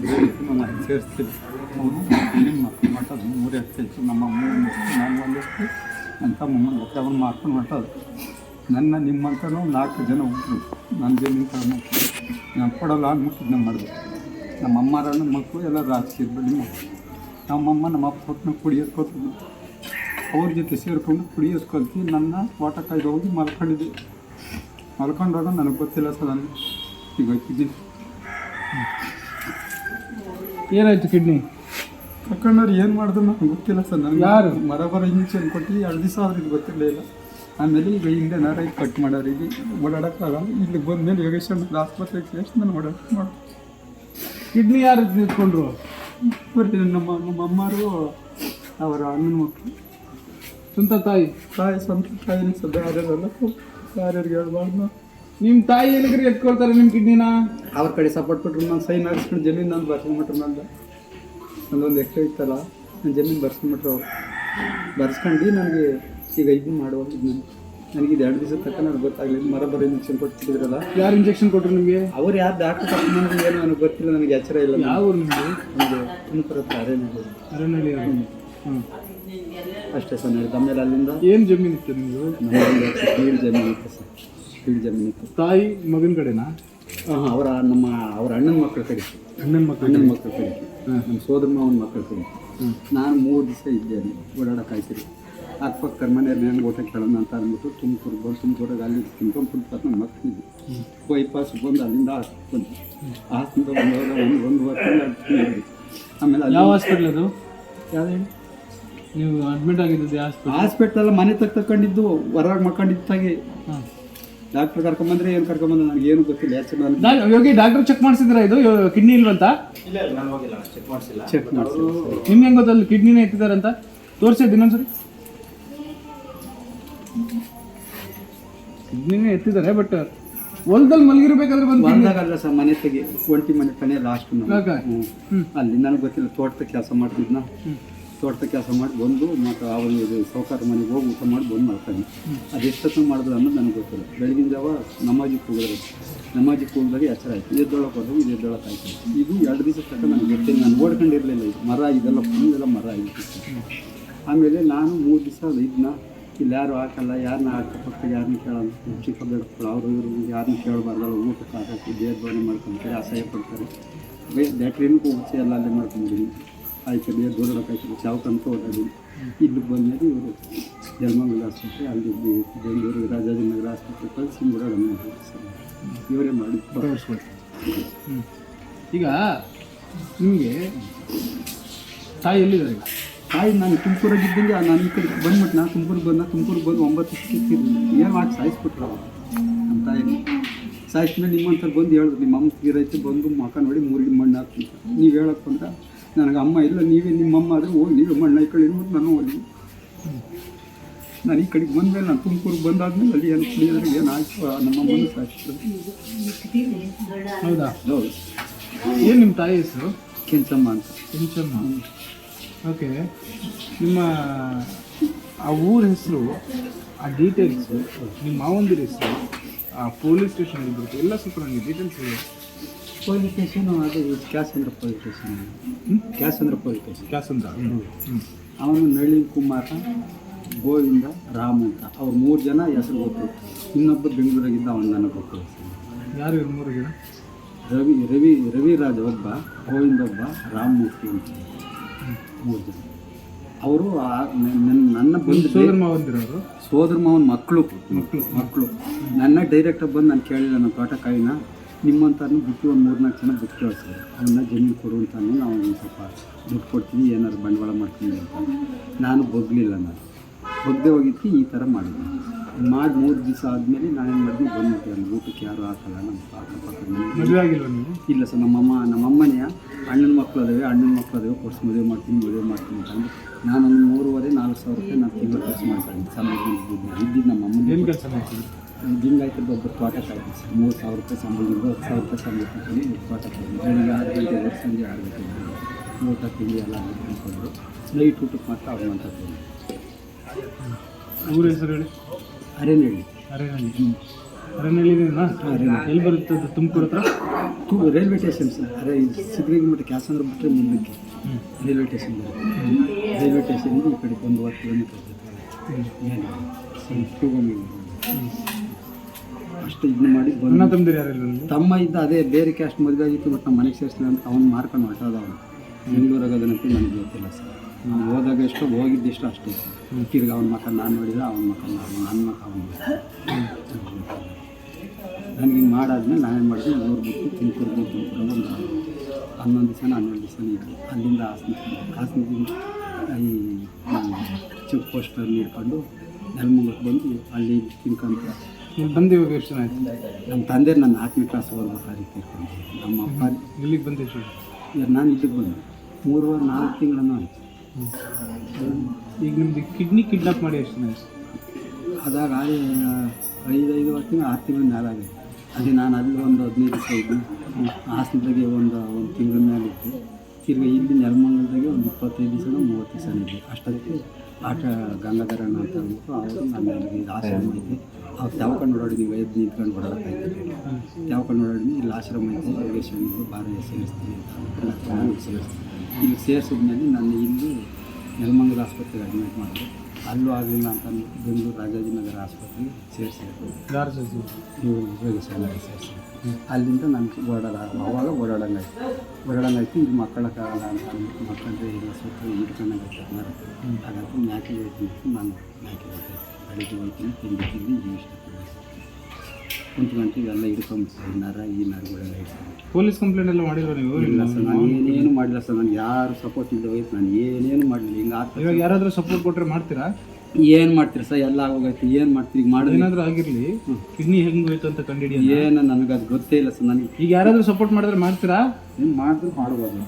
G: ನಮ್ಮ ಸೇರಿಸ್ತೀನಿ ಅವನು ನಿಮ್ಮ ಮಕ್ಕಳು ಮೂರೇ ಎಷ್ಟು ನಮ್ಮ ಮೂರು ನಾನು ಒಂದೆಷ್ಟು ಮತ್ತೆ ಅವ್ನು ಮಾಡ್ಕೊಂಡು ಮಾಡ್ತದೆ ನನ್ನ ನಿಮ್ಮಂತನೂ ನಾಲ್ಕು ಜನ ಹುಟ್ಟರು ಜಮೀನು ಮಕ್ಕಳು. ನಾನು ಕೊಡಲ್ಲ ಅಂದ್ಬಿಟ್ಟು ನಾನು ಮಾಡಿದೆ. ನಮ್ಮ ಅಮ್ಮರ ನಮ್ಮ ಮಕ್ಕಳು ಎಲ್ಲ ರಾಜಕೀಯದ ಮಕ್ಕಳು ನಮ್ಮಮ್ಮ ನಮ್ಮ ಅಪ್ಪ ಹೊಟ್ಟನ ಕುಡಿಯೋದು ಕಲ್ತಿದ್ದು ಅವ್ರ ಜೊತೆ ಸೇರಿಕೊಂಡು ಕುಡಿಯೋಸ್ಕೊಳ್ತಿ ನನ್ನ ವಾಟ ಕಾಯ್ದು ಹೋಗಿ ಮಲ್ಕೊಂಡಿದ್ದೆ. ಮಲ್ಕೊಂಡಾಗ ನನಗೆ ಗೊತ್ತಿಲ್ಲ ಸರ್ ನಾನು ಈಗ ಹೋಗ್ತಿದ್ದೀನಿ
B: ಏನಾಯಿತು ಕಿಡ್ನಿ?
G: ಕರ್ಕೊಂಡವ್ರು ಏನು ಮಾಡಿದ್ರು ನನಗೆ ಗೊತ್ತಿಲ್ಲ ಸರ್. ನನಗೆ
B: ಯಾರು?
G: ಮರ ಬರ ಇಂಜೆಕ್ಷನ್ ಕೊಟ್ಟು ಎರಡು ದಿವಸ ಆದ್ರೂ ಇದು ಗೊತ್ತಿರಲಿಲ್ಲ ಆಮೇಲೆ ಈಗ ಹಿಂದೆ ನರ ಕಟ್ ಮಾಡೋರು ಈಗ ಓಡಾಡೋಕ್ಕಾಗಲ್ಲ. ಇಲ್ಲಿಗೆ ಬಂದಮೇಲೆ ಯೋಗೇಶ್ವರ ಆಸ್ಪತ್ರೆಗೆ ಸೇರಿಸಿ ನಾನು ಓಡಾಡಕ್ಕೆ ಮಾಡಿ
B: ಕಿಡ್ನಿ ಯಾರು ತಿಳ್ಕೊಂಡ್ರು
G: ಬರ್ತೀನಿ ನಮ್ಮ ನಮ್ಮ ಅಮ್ಮರು ಅವರ ಅಣ್ಣನ ಮಕ್ಕಳು
B: ಸ್ವಂತ ತಾಯಿ?
G: ತಾಯಿ ಸ್ವಂತ ತಾಯಿನ ಸದ್ಯ ಯಾರ್ಯಾರಲ್ಲ ಯಾರ್ಯಾರಿಗೆ ಹೇಳ್ಬಾರ್ದು
B: ನಿಮ್ಮ ತಾಯಿ ಎಲ್ಲಿಗ್ರಿ ಎತ್ಕೊಳ್ತಾರೆ ನಿಮ್ಮ ಕಿಡ್ನಿನ?
G: ಅವ್ರ ಕಡೆ ಸಪೋರ್ಟ್ ಕೊಟ್ಟರು ನಾನು ಸೈನ್ ಹಾಕ್ಸ್ಕೊಂಡು ಜಮೀನು ನಾನು ಬರ್ಸ್ಕೊಂಬಿಟ್ರು ನಂದು ನಂದೊಂದು ಎಕ್ಸ್ ಇತ್ತಲ್ಲ ನಾನು ಜಮೀನು ಬರ್ಸ್ಕೊಂಬಿಟ್ರು ಅವ್ರು. ಬರ್ಸ್ಕೊಂಡು ನನಗೆ ಈಗ ಇದು ಮಾಡುವ ನಾನು ನನಗೆ ಇದು ಎರಡು ದಿವಸ ತಕ್ಕ ನನಗೆ ಗೊತ್ತಾಗಲಿಲ್ಲ. ಮರ ಬರೋ ಇಂಜೆಕ್ಷನ್ ಕೊಟ್ಟಿದ್ರಲ್ಲ.
B: ಯಾರು ಇಂಜೆಕ್ಷನ್ ಕೊಟ್ಟರು ನಿಮಗೆ?
G: ಅವ್ರು ಯಾರು ಡಾಕ್ಟರ್ ಕರ್ಕೊಂಡು ಏನು ನನಗೆ ಗೊತ್ತಿಲ್ಲ ನನಗೆ ಎಚ್ಚರ ಇಲ್ಲ.
B: ಯಾವ ನಿಮಗೆ ಒಂದು
G: ನನಗೆ ತುಮಕೂರು ಹತ್ರ ಅರೇನಲ್ಲಿ
B: ಅರಣ್ಯಳ್ಳಿ ಹ್ಞೂ
G: ಅಷ್ಟೇ ಸರ್ ನಡೆದು. ಆಮೇಲೆ ಅಲ್ಲಿಂದ
B: ಏನು ಜಮೀನು ಇತ್ತು ನಿಮ್ಮದು
G: ನಮ್ಮಲ್ಲಿ ಫೀಲ್ಡ್ ಜಮೀನು ಇತ್ತು ಸರ್. ಫೀಲ್ಡ್ ಜಮೀನು ಇತ್ತು.
B: ತಾಯಿ ಮಗನ ಕಡೆನಾ?
G: ಹಾಂ ಅವರ ನಮ್ಮ ಅವ್ರ ಅಣ್ಣನ ಮಕ್ಕಳ ಕಡೆ.
B: ಅಣ್ಣನ ಮಕ್ಕಳು
G: ಅಣ್ಣನ ಮಕ್ಕಳ ಕಡೆ. ನಮ್ಮ ಸೋದರ ಮಾವನ ಮಕ್ಕಳ ನಾನು ಮೂರು ದಿವಸ ಇದ್ದೇನೆ ಓಡಾಡೋಕ್ಕಾಯ್ತಿರಿ ಅಕ್ಕಪಕ್ಕ ಮನೆಯವ್ರು ನನಗೆ ಊಟ ಕೇಳೋಣ ಅಂತ ಅಂದ್ಬಿಟ್ಟು ತುಮಕೂರು ಬಂದು ತುಮಕೂರು ಅಲ್ಲಿ ತಿನ್ಕೊಂಡು ಫುಟ್ಪಾತ್ ಮಕ್ಕಳಿದ್ವಿ ಬೈಪಾಸ್ ಬಂದು ಅಲ್ಲಿಂದ ಆಸ್ಪತ್ರೆ ಬಂದು ಬಂದಾಗ ಒಂದು ಒಂದು ಒಂದು ವರ್ಷ ಆಮೇಲೆ
B: ಯಾವ ಹಾಸ್ಪಿಟ್ಲ್ ಅದು?
G: ಯಾವ್ದು ಹೇಳಿ?
B: ನೀವು ಅಡ್ಮಿಟ್ ಆಗಿದ್ದು ಹಾಸ್ಪಿಟ್ಲ್?
G: ಹಾಸ್ಪಿಟ್ಲ್ ಮನೆ ತಕ್ಕ ತಕೊಂಡಿದ್ದು ಹೊರಗೆ ಮಕ್ಕೊಂಡಿದ್ದಾಗೆ
B: ಹಾಂ.
G: ಡಾಕ್ಟರ್ ಕರ್ಕೊಂಬಂದ್ರೆ ಏನು ಕರ್ಕೊಂಬಂದ್ರೆ ನನಗೆ ಏನು ಗೊತ್ತಿಲ್ಲ. ಯಾಕೆ ನಾನು
B: ಯೋಗಿ ಡಾಕ್ಟರ್ ಚೆಕ್ ಮಾಡಿಸಿದ್ರ ಇದು? ಕಿಡ್ನಿ ಇಲ್ವಂತ
A: ಇಲ್ಲ ನಾನು ಹೋಗಿಲ್ಲ. ಚೆಕ್ ಮಾಡಿಸಿಲ್ಲ.
G: ಚೆಕ್ ಮಾಡಿಸಿ
B: ನಿಮ್ಗೆ ಹೆಂಗೆ ಗೊತ್ತಲ್ಲ ಕಿಡ್ನಿನೇ ಎತ್ತಿದಾರಂತ ತೋರಿಸಿದ್ದು ಇನ್ನೊಂದ್ಸರಿ. ಕಿಡ್ನಿನೇ ಎತ್ತಿದ್ದಾರೆ ಬಟ್ ಹೊಲದಲ್ಲಿ ಮಲಗಿರ್ಬೇಕಾದ್ರೆ ಬಂದು
G: ಬಂದಾಗಲ್ಲ ಸರ್ ಮನೆ ತೆಗಿ ಒಂಟಿ ಮನೆ ತನೇ ಲಾಸ್ಟ್? ಅಲ್ಲಿ ನನಗೆ ಗೊತ್ತಿಲ್ಲ ತೋಟದ ಕೆಲಸ ಮಾಡ್ತಿದ್ನ? ತೋಟದ ಕೆಲಸ ಮಾಡಿ ಬಂದು ಮತ್ತು ಅವನು ಇದು ಸೌಕಾರ ಮನೆಗೆ ಹೋಗಿ ಊಟ ಮಾಡಿ ಬಂದು ಮಾಡ್ತಾನೆ. ಅದು ಎಷ್ಟೊತ್ತು ಮಾಡಿದ್ರು ಅನ್ನೋದು ನನಗೆ ಗೊತ್ತಿಲ್ಲ. ಬೆಳಗಿನ ಜಾವ ನಮಾಜಿಗೆ ಕೂಗಿದ್ರು ನಮಾಜಿಗೆ ಕೂಗಿದಾಗ ಎಚ್ಚರ ಆಯ್ತು. ಎದ್ದೊಳಕ್ಕೆ ಹೋದವು, ಇದು ಎದ್ದೊಳಕ್ಕೆ ಆಯಿತು. ಇದು ಎರಡು ದಿವಸ ತಕ್ಕ ನನಗೆ ಗೊತ್ತಿಲ್ಲ. ನಾನು ಓಡ್ಕೊಂಡಿರಲಿಲ್ಲ ಇದು ಮರ ಇದೆಲ್ಲ ಫುಲ್ಲೆಲ್ಲ ಮರ ಆಗಿತ್ತು. ಆಮೇಲೆ ನಾನು ಮೂರು ದಿವಸ ಇದನ್ನ ಇಲ್ಲಿ ಯಾರು ಹಾಕಲ್ಲ ಯಾರನ್ನ ಹಾಕಪ್ಪ ಯಾರನ್ನ ಕೇಳಲ್ಲ. ಚಿಕ್ಕ ಅವರು ಇವರು ಯಾರನ್ನ ಕೇಳಬಾರ್ದಲ್ಲ, ಊಟಕ್ಕೆ ಹಾಕಿ ದೇಹದ್ವಾನೆ ಮಾಡ್ಕೊಂತಾರೆ, ಅಸಹ್ಯ ಪಡ್ತಾರೆ. ಬೇ ಬ್ಯಾಟ್ರಿನೂ ಹೋಗಿ ಎಲ್ಲ ಅಲ್ಲೇ ಮಾಡ್ಕೊಂಡಿದ್ದೀನಿ. ಆಯ್ತು ದೂರದ ದೊಡ್ಡಕ್ಕಾಯ್ತು ಚಾವ್ಕಂತ ಓಡಾಡಿ ಇಲ್ಲಿ ಬಂದಮೇಲೆ ಇವರು ಜನ್ಮಂಗಲ ಆಸ್ಪತ್ರೆ ಅಲ್ಲಿ ಬೆಂಗಳೂರು ರಾಜಾಜಿನಗರ ಆಸ್ಪತ್ರೆ ಕಳಿಸಿ ಓಡಾಡೋಣ ಇವರೇ ಮಾಡಿ.
B: ಈಗ ನಿಮಗೆ ತಾಯಿ ಎಲ್ಲಿದ್ದಾರೆ ಈಗ?
G: ತಾಯಿ ನಾನು ತುಮಕೂರಾಗ ಇದ್ದಂಗೆ ನಾನು ಈ ಕಡೆ ಬಂದ್ಬಿಟ್ಟು ನಾನು ತುಮಕೂರಿಗೆ ಬಂದ ತುಮಕೂರಿಗೆ ಬಂದು ಒಂಬತ್ತು ಏನು ಮಾಡಿ ಸಾಯಿಸ್ಬಿಟ್ರು ನಮ್ಮ ತಾಯಿನ ಸಾಯಿಸ್ಮೇಲೆ ನಿಮ್ಮಂತ ಬಂದು ಹೇಳಿದ್ರು ನಿಮ್ಮ ಅಮ್ಮ ತೀರೈತೆ ಬಂದು ಮಕ ನೋಡಿ ಮೂರಿಗೆ ಮಣ್ಣು ಹಾಕ್ತೀನಿ ನೀವು ಹೇಳಕ್ಕೆ ಬಂದ್ರೆ? ನನಗೆ ಅಮ್ಮ ಇಲ್ಲ ನೀವೇ ನಿಮ್ಮ ಅಮ್ಮ ಆದರೆ ಹೋಗಿ ನೀವೇ ಮಣ್ಣು ಕಡೆ ಇರ್ಬೋದು ನಾನು ಹೋಗಿ ನಾನು ಈ ಕಡೆಗೆ ಬಂದಮೇಲೆ ನಾನು ತುಮಕೂರಿಗೆ ಬಂದಾದ್ಮೇಲೆ ಅಲ್ಲಿ ಏನು ಕುಡಿಯೋದ್ರೆ ಏನು ಆಯ್ತು ನಮ್ಮ ಅಮ್ಮನ
B: ಹೌದಾ?
G: ಹೌದು.
B: ಏನು ನಿಮ್ಮ ತಾಯಿ ಹೆಸರು?
G: ಕೆಂಚಮ್ಮ ಅಂತ.
B: ಕೆಂಚಮ್ಮ. ಓಕೆ. ನಿಮ್ಮ ಆ ಊರ ಹೆಸರು ಆ ಡೀಟೇಲ್ಸು ನಿಮ್ಮ ಮಾವಂದಿರ ಹೆಸರು ಆ ಪೊಲೀಸ್ ಸ್ಟೇಷನ್ ಆಗಿರ್ಬೋದು ಎಲ್ಲ ಸ್ವಲ್ಪ ನನಗೆ ಡೀಟೇಲ್ಸ್ ಇದೆ
G: ಪೊಲೀಸ್ ಸ್ಟೇಷನ್ ಅದು Kyasandra police station Kyasandra police station
B: Kyasandra
G: ಅವನು ನಳಿನ್ ಕುಮಾರ ಗೋವಿಂದ ರಾಮ್ ಅಂತ. ಅವ್ರು ಮೂರು ಜನ ಹೆಸರು ಗೊತ್ತು ಇನ್ನೊಬ್ಬ ಬೆಂಗಳೂರಾಗಿದ್ದ ಅವನು ನನಗೆ ಗೊತ್ತು
B: ಯಾರು ಇವ್ರು ಮೂರು ಜನ?
G: ರವಿ ರವಿ ರವಿರಾಜ್ ಒಬ್ಬ ಗೋವಿಂದ ಒಬ್ಬ ರಾಮಮೂರ್ತಿ ಅಂತ. ಮೂರು ಜನ. ಅವರು ನನ್ನ ಬಂದು
B: ಸೋದರ ಮಾವಂದಿರೋರು
G: ಸೋದರ ಮಾವನ ಮಕ್ಕಳು ಮಕ್ಕಳು ಮಕ್ಕಳು ನನ್ನ ಡೈರೆಕ್ಟಾಗಿ ಬಂದು ನಾನು ಕೇಳಿಲ್ಲ ನನ್ನ ತೋಟಕಾಯಿನ. ನಿಮ್ಮಂತನೂ ಬಿಟ್ಟು ಒಂದು ಮೂರ್ನಾಲ್ಕು ಜನ ಬಿಟ್ಟು ಕಳಿಸಿದ್ರು ಅವನ್ನ ಜಮೀನು ಕೊಡು ಅಂತಾನು ನಾವು ಒಂದು ಸ್ವಲ್ಪ ದುಡ್ಡು ಕೊಡ್ತೀವಿ ಏನಾದ್ರು ಬಂಡವಾಳ ಮಾಡ್ತೀನಿ ಅಂತ. ನಾನು ಬಗ್ಲಿಲ್ಲ ನಾನು. ಬಗ್ಗೆ ಹೋಗಿದ್ದು ಈ ಥರ ಮಾಡಿದ್ದೆ. ಮಾಡಿ ಮೂರು ದಿವಸ ಆದಮೇಲೆ ನಾನೇನು ಮಾಡಿದ್ವಿ ಬಂದ್ಬಿಟ್ಟೆ. ಅಲ್ಲಿ ಊಟಕ್ಕೆ ಯಾರು ಹಾಕಲ್ಲ ನಮ್ಮ
B: ಅಕ್ಕಪಕ್ಕ
G: ಇಲ್ಲ ಸರ್ ನಮ್ಮಮ್ಮ ನಮ್ಮಮ್ಮನೆಯ ಅಣ್ಣನ ಮಕ್ಕಳು ಅದಾವೆ ಅಣ್ಣನ ಮಕ್ಕಳು ಅದೇ ಕೊಡ್ಸಿ ಮದುವೆ ಮಾಡ್ತೀನಿ ಮದುವೆ ಮಾಡ್ತೀನಿ ಅಂತ ನಾನು ಒಂದು ಮೂರುವರೆ ನಾಲ್ಕು ಸಾವಿರ ರೂಪಾಯಿ ನಾನು ತಿಂಗಳು ಖರ್ಚು ಮಾಡ್ತೀನಿ ಸಮಯ ಇದ್ದಿದ್ದು ನಮ್ಮ
B: ಏನು ಕೆಲಸ ಮಾಡ್ತೀವಿ
G: ದಿಂಗಾಯ್ತು ಒಬ್ಬ ತೋಟ ಕಾಯ್ತು ಸರ್. ಮೂರು ಸಾವಿರ ರೂಪಾಯಿ ಸಂಬಳದಿಂದ ಹತ್ತು ಸಾವಿರ ರೂಪಾಯಿ ಸಂಬಳ ತಗೊಂಡು ತೋಟ ಕಾಯ್ತು ಬೆಳಿಗ್ಗೆ ಆರು ಗಂಟೆಗೆ ಸಂಜೆ ಆರು ಗಂಟೆ ಊಟ ತಿಂಡಿ ಎಲ್ಲ ಅಂದ್ಕೊಂಡು ನೈಟ್ ಊಟಕ್ಕೆ ಮಾತ್ರ ಅವ್ರು
B: ಊರ ಹೆಸರು ಹೇಳಿ?
G: ಅರೇನಹಳ್ಳಿ.
B: ಅರೇನಹಳ್ಳಿ. ಅರೇನಹಳ್ಳಿನಾ ಎಲ್ಲಿ ಬರುತ್ತೆ ಅದು? ತುಮಕೂರು ಹತ್ರ?
G: ತು ರೈಲ್ವೆ ಸ್ಟೇಷನ್ ಸರ್. ಅರೆ ಸಿದ್ಧಗಂಗೆ ಮಠ ಕ್ಯಾಸಂದ್ರ ಬಿಟ್ಟರೆ ಮುಂದಕ್ಕೆ ರೈಲ್ವೆ ಸ್ಟೇಷನ್ ಬರುತ್ತೆ. ರೈಲ್ವೆ ಸ್ಟೇಷನಿಂದ ಈ ಕಡೆ ಒಂದು ಹತ್ತು ಕಿಲೋಮೀಟರ್ ಮೇಲೆ ಅಷ್ಟು ಇದನ್ನ ಮಾಡಿ
B: ಅಣ್ಣ
G: ಬಂದು
B: ತಮ್ಮದಿರು ಯಾರಿಲ್ಲ ನಿಮ್ಗೆ?
G: ತಮ್ಮ ಇದ್ದ ಅದೇ ಬೇರೆ ಕ್ಯಾಸ್ಟ್ ಮದುವೆ ಆಗಿತ್ತು ಬಟ್ ನಮ್ಮ ಮನೆಗೆ ಸೇರಿಸಲಿಲ್ಲ ಅಂತ ಅವ್ನು ಮಾರ್ಕೊಂಡು ಹೊಟ್ಟದ ಅವನು ಬೆಂಗಳೂರಾಗ ಅದನ್ನಂತೂ ನನಗೆ ಗೊತ್ತಿಲ್ಲ ಸರ್ ನಾನು ಹೋದಾಗ ಎಷ್ಟು ಹೋಗಿದ್ದೆಷ್ಟು ಅಷ್ಟೇ ತಿರ್ಗಿ ಅವನ ಮಕ್ಕ ನಾನು ನೋಡಿದ ಅವನ ಮಕ್ಕ ನಾನು ನನ್ನ ಮಕ್ಕ ಅವನು ನನಗೆ ಹಿಂಗೆ ಮಾಡಾದ್ಮೇಲೆ ನಾನೇನು ಮಾಡಿದೆ ಊರು ಬಿಟ್ಟು ತುಮಕೂರಿಗೆ ತುಮಕೂರು ಒಂದು ಹನ್ನೊಂದು ದಿವಸ ಹನ್ನೊಂದು ದಿವಸ ಇದ್ದೆ ಅಲ್ಲಿಂದ ಹಾಸನ ಹಾಸನದಿಂದ ಈ ಚೆಕ್ ಪೋಸ್ಟರ್ ಹಿಡ್ಕೊಂಡು ನೆಲಮಂಗಲಕ್ಕೆ ಬಂದು ಅಲ್ಲಿ ತಿನ್ಕೊಂತ
B: ಇಲ್ಲಿ ಬಂದು ಇವಾಗ ಎಷ್ಟು ಜನ ಆಯ್ತು?
G: ನಮ್ಮ ತಂದೆ ನನ್ನ ನಾಲ್ಕನೇ ಕ್ಲಾಸ್ ಓದ್ಬೇಕಾದ್ರೆ ತೀರ್ಕೊಂಡು ನಮ್ಮ ಅಪ್ಪ
B: ಇಲ್ಲಿಗೆ ಬಂದು ಎಷ್ಟು
G: ಈಗ ನಾನು ಇಲ್ಲಿಗೆ ಬಂದೆ. ಮೂರುವರೆ ನಾಲ್ಕು ತಿಂಗಳನ್ನು ಆಯಿತು.
B: ಈಗ ನಿಮ್ಮದು ಕಿಡ್ನಿ ಕಿಡ್ನಾಪ್ ಮಾಡಿ ಎಷ್ಟು ಜನ ಆಯ್ತು?
G: ಅದಾಗ ಆಗಿ ಐದು ತಿಂಗಳು ವರ್ಷ ಆರು ತಿಂಗಳ ಮೇಲೆ ಆಗಿದೆ. ಅದೇ ನಾನು ಅಲ್ಲಿ ಒಂದು ಹದಿನೈದು ದಿವಸ ಇದ್ದೆ. ಹಾಸ್ಪಿಟ್ಲಿಗೆ ಒಂದು ಒಂದು ತಿಂಗಳ ಮೇಲೆ ಇತ್ತು ತಿರ್ಗಿ ಇಲ್ಲಿ ನೆಲಮಂಗಲದಾಗೆ ಒಂದು ಇಪ್ಪತ್ತೈದು ದಿವಸ ಮೂವತ್ತು ದಿವಸ ಇದ್ದೆ ಅಷ್ಟೊತ್ತಿಗೆ ಆಟ ಗಂಗಾಧರಣ್ಣ ಅಂತ ಅಂದ್ಬಿಟ್ಟು ಅವರು ನನ್ನ ಆಶ್ರಮ ಐತೆ ಅವ್ರು ತ್ಯಾವಕೊಂಡು ಓಡಾಡಿದ್ವಿ ಎದ್ದು ನಿಂತ್ಕೊಂಡು ಓಡಾಡೋಕ್ಕಾಯ್ತು ತ್ಯಾವಕೊಂಡು ಓಡಾಡಿದ್ವಿ ಇಲ್ಲಿ ಆಶ್ರಮ ಐತೆ ಯೋಗೇಶ್ವರಿಗೆ ಬಾರ ಸೇರಿಸ್ತೀನಿ ಅಂತ ಚೆನ್ನಾಗಿ ನಾನು ಸೇರಿಸ್ತೀನಿ. ಇಲ್ಲಿ ಸೇರಿಸಿದ್ಮೇಲೆ ನಾನು ಇಲ್ಲಿ ನೆಲಮಂಗಲ ಆಸ್ಪತ್ರೆಗೆ ಅಡ್ಮಿಟ್ ಮಾಡಿದೆ. ಅಲ್ಲೂ ಆಗಲಿಲ್ಲ ಅಂತ ಬೆಂಗಳೂರು ರಾಜಾಜಿನಗರ ಆಸ್ಪತ್ರೆಗೆ ಸೇರಿಸಿದ್ರು.
B: ಯಾರು ಸರ್
G: ಇವರು ಯೋಗೇಶ್ವರ ಸೇರಿಸಿ ಅಲ್ಲಿಂದ ನನಗೆ ಓಡಾಡ ಅವಾಗ ಓಡಾಡಂಗಾಯ್ತು. ಓಡಾಡಂಗಾಯ್ತು. ಇಲ್ಲಿ ಮಕ್ಕಳಕ್ಕಾಗಲ್ಲ ಅಂತ ಅಂದ್ಬಿಟ್ಟು ಮಕ್ಕಳಿಗೆ ಇಲ್ಲ ಸುತ್ತ ಹಾಗಾಗಿ ಹೋಗ್ತೀನಿ ನಾನು ಮ್ಯಾಕೆ ಹೋಗ್ತೀನಿ ಬೆಳಿಗ್ಗೆ ಹೋಗ್ತೀನಿ ತಿಂಡಿ ತಿಂದು ಇಷ್ಟಪಡ್ತೀನಿ. ಗಂಟೆಗೆ ಎಲ್ಲ ಹಿಡ್ಕೊಂಬಿಡ್ತೀವಿ ನರ ಈ ನರಗಳೆಲ್ಲ ಹಿಡ್ಕೊಂಡು
B: ಪೊಲೀಸ್ ಕಂಪ್ಲೇಂಟ್ ಎಲ್ಲ ಮಾಡಿರೋ ನೀವು?
G: ಇಲ್ಲ ಸರ್ ನಾನು ಏನೇನು ಮಾಡಿಲ್ಲ ಸರ್ ನನಗೆ ಯಾರು ಸಪೋರ್ಟ್ ಇಲ್ಲದೆ ಹೋಯ್ತು ನಾನು ಏನೇನು ಮಾಡಲಿಲ್ಲ. ಹಿಂಗೆ ಆಗ್ತದೆ
B: ಇವಾಗ ಯಾರಾದರೂ ಸಪೋರ್ಟ್ ಕೊಟ್ಟರೆ ಮಾಡ್ತೀರಾ?
G: ಏನು ಮಾಡ್ತೀರಿ ಸರ್? ಎಲ್ಲ ಆಗೋಗೈತಿ. ಏನು ಮಾಡ್ತೀರಿ? ಈಗ ಮಾಡಿದ್ರೆ
B: ಏನಾದರೂ ಆಗಿರಲಿ. ಕಿಡ್ನಿ ಹೆಂಗೆ ಹೋಯ್ತು ಅಂತ ಕಂಡಿಡಿ
G: ಏನು ನನಗೆ ಅದು ಗೊತ್ತೇ ಇಲ್ಲ ಸರ್. ನನಗೆ
B: ಈಗ ಯಾರಾದರೂ ಸಪೋರ್ಟ್ ಮಾಡಿದ್ರೆ ಮಾಡ್ತೀರಾ?
G: ಏನು ಮಾಡಿದ್ರು ಮಾಡ್ಬೋದು.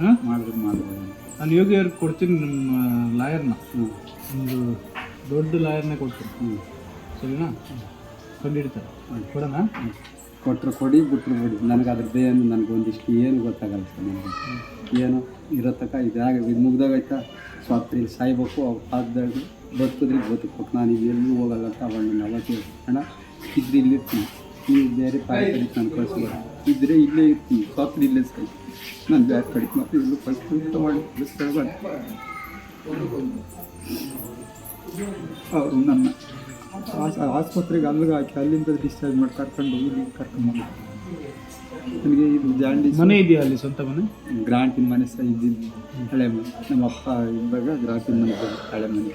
B: ಹಾಂ?
G: ಮಾಡಿದ್ರು ಮಾಡ್ಬೋದು.
B: ನಾನು ಯೋಗಿ ಅವ್ರಿಗೆ ಕೊಡ್ತೀನಿ ನಿಮ್ಮ ಲಾಯರ್ನ.
G: ಹ್ಞೂ
B: ಒಂದು ದೊಡ್ಡ ಲಾಯರ್ನೇ ಕೊಡ್ತೀನಿ
G: ಹ್ಞೂ
B: ಸರಿನಾ? ಕಂಡಿಡ್ತಾರೆ. ಕೊಡೋಣ?
G: ಕೊಟ್ಟರು ಕೊಡಿ ಬಿಟ್ಟರು ಬಿಡಿ. ನನಗೆ ಅದ್ರದ್ದು ಏನು ನನಗೆ ಒಂದಿಷ್ಟು ಏನು ಗೊತ್ತಾಗಲ್ಲ ಸರ್ ನನಗೆ ಏನು ಇರತ್ತಕ್ಕ ಇದಾಗ ಇದು ಮುಗ್ದಾಗೈತಾ ಸ್ವಾತ್ರಿ ಸಾಯ್ಬೇಕು ಅವ್ರ ಪಾದದಾಗ ಬದುಕಿದ್ರೆ ಕೊಟ್ಟು ನಾನು ಈಗ ಎಲ್ಲೂ ಹೋಗಲ್ಲ ಅಂತ ಅವಳನ್ನ ಅವತ್ತೇ ಅಣ್ಣ ಇದ್ರೆ ಇಲ್ಲಿರ್ತೀನಿ ನೀವು ಬೇರೆ ಪಾಯ ಕಡಿಗೆ ನಾನು ಕಳಿಸ್ಬೋದು ಇದ್ದರೆ ಇಲ್ಲೇ ಇರ್ತೀನಿ. ಸ್ವಾತ್ರಿ ಇಲ್ಲೇ ಸಾಯ್ ನಾನು ಬೇರೆ ಕಡೆ ಮತ್ತೆ ಇಲ್ಲೂ ಕಳಿಸ್ಕೊಂಡು ಮಾಡಿ. ಕಳಿಸ್ತಾರೆ ಅವರು ನನ್ನ ಆಸ್- ಆಸ್ಪತ್ರೆಗೆ ಅಲ್ಲಿಗೆ ಹಾಕಿ ಅಲ್ಲಿಂದ ಡಿಸ್ಚಾರ್ಜ್ ಮಾಡಿ ಕರ್ಕೊಂಡು ಇಲ್ಲಿ ಕರ್ಕೊಂಡು ನನಗೆ ಇದು ಜಾಂಡೀಸ್
B: ಮನೆ ಇದೆಯಾ ಅಲ್ಲಿ ಸ್ವಂತ ಮನೆ?
G: ಗ್ರಾಂಟಿನ ಮನೆ ಸಹ ಇದ್ದಿದ್ದು. ಹಳೆ ಮನೆ. ನಮ್ಮ ಅಪ್ಪ ಇದ್ದಾಗ ಗ್ರಾಂಟಿನ ಮನೆ ಹಳೆ ಮನೆ.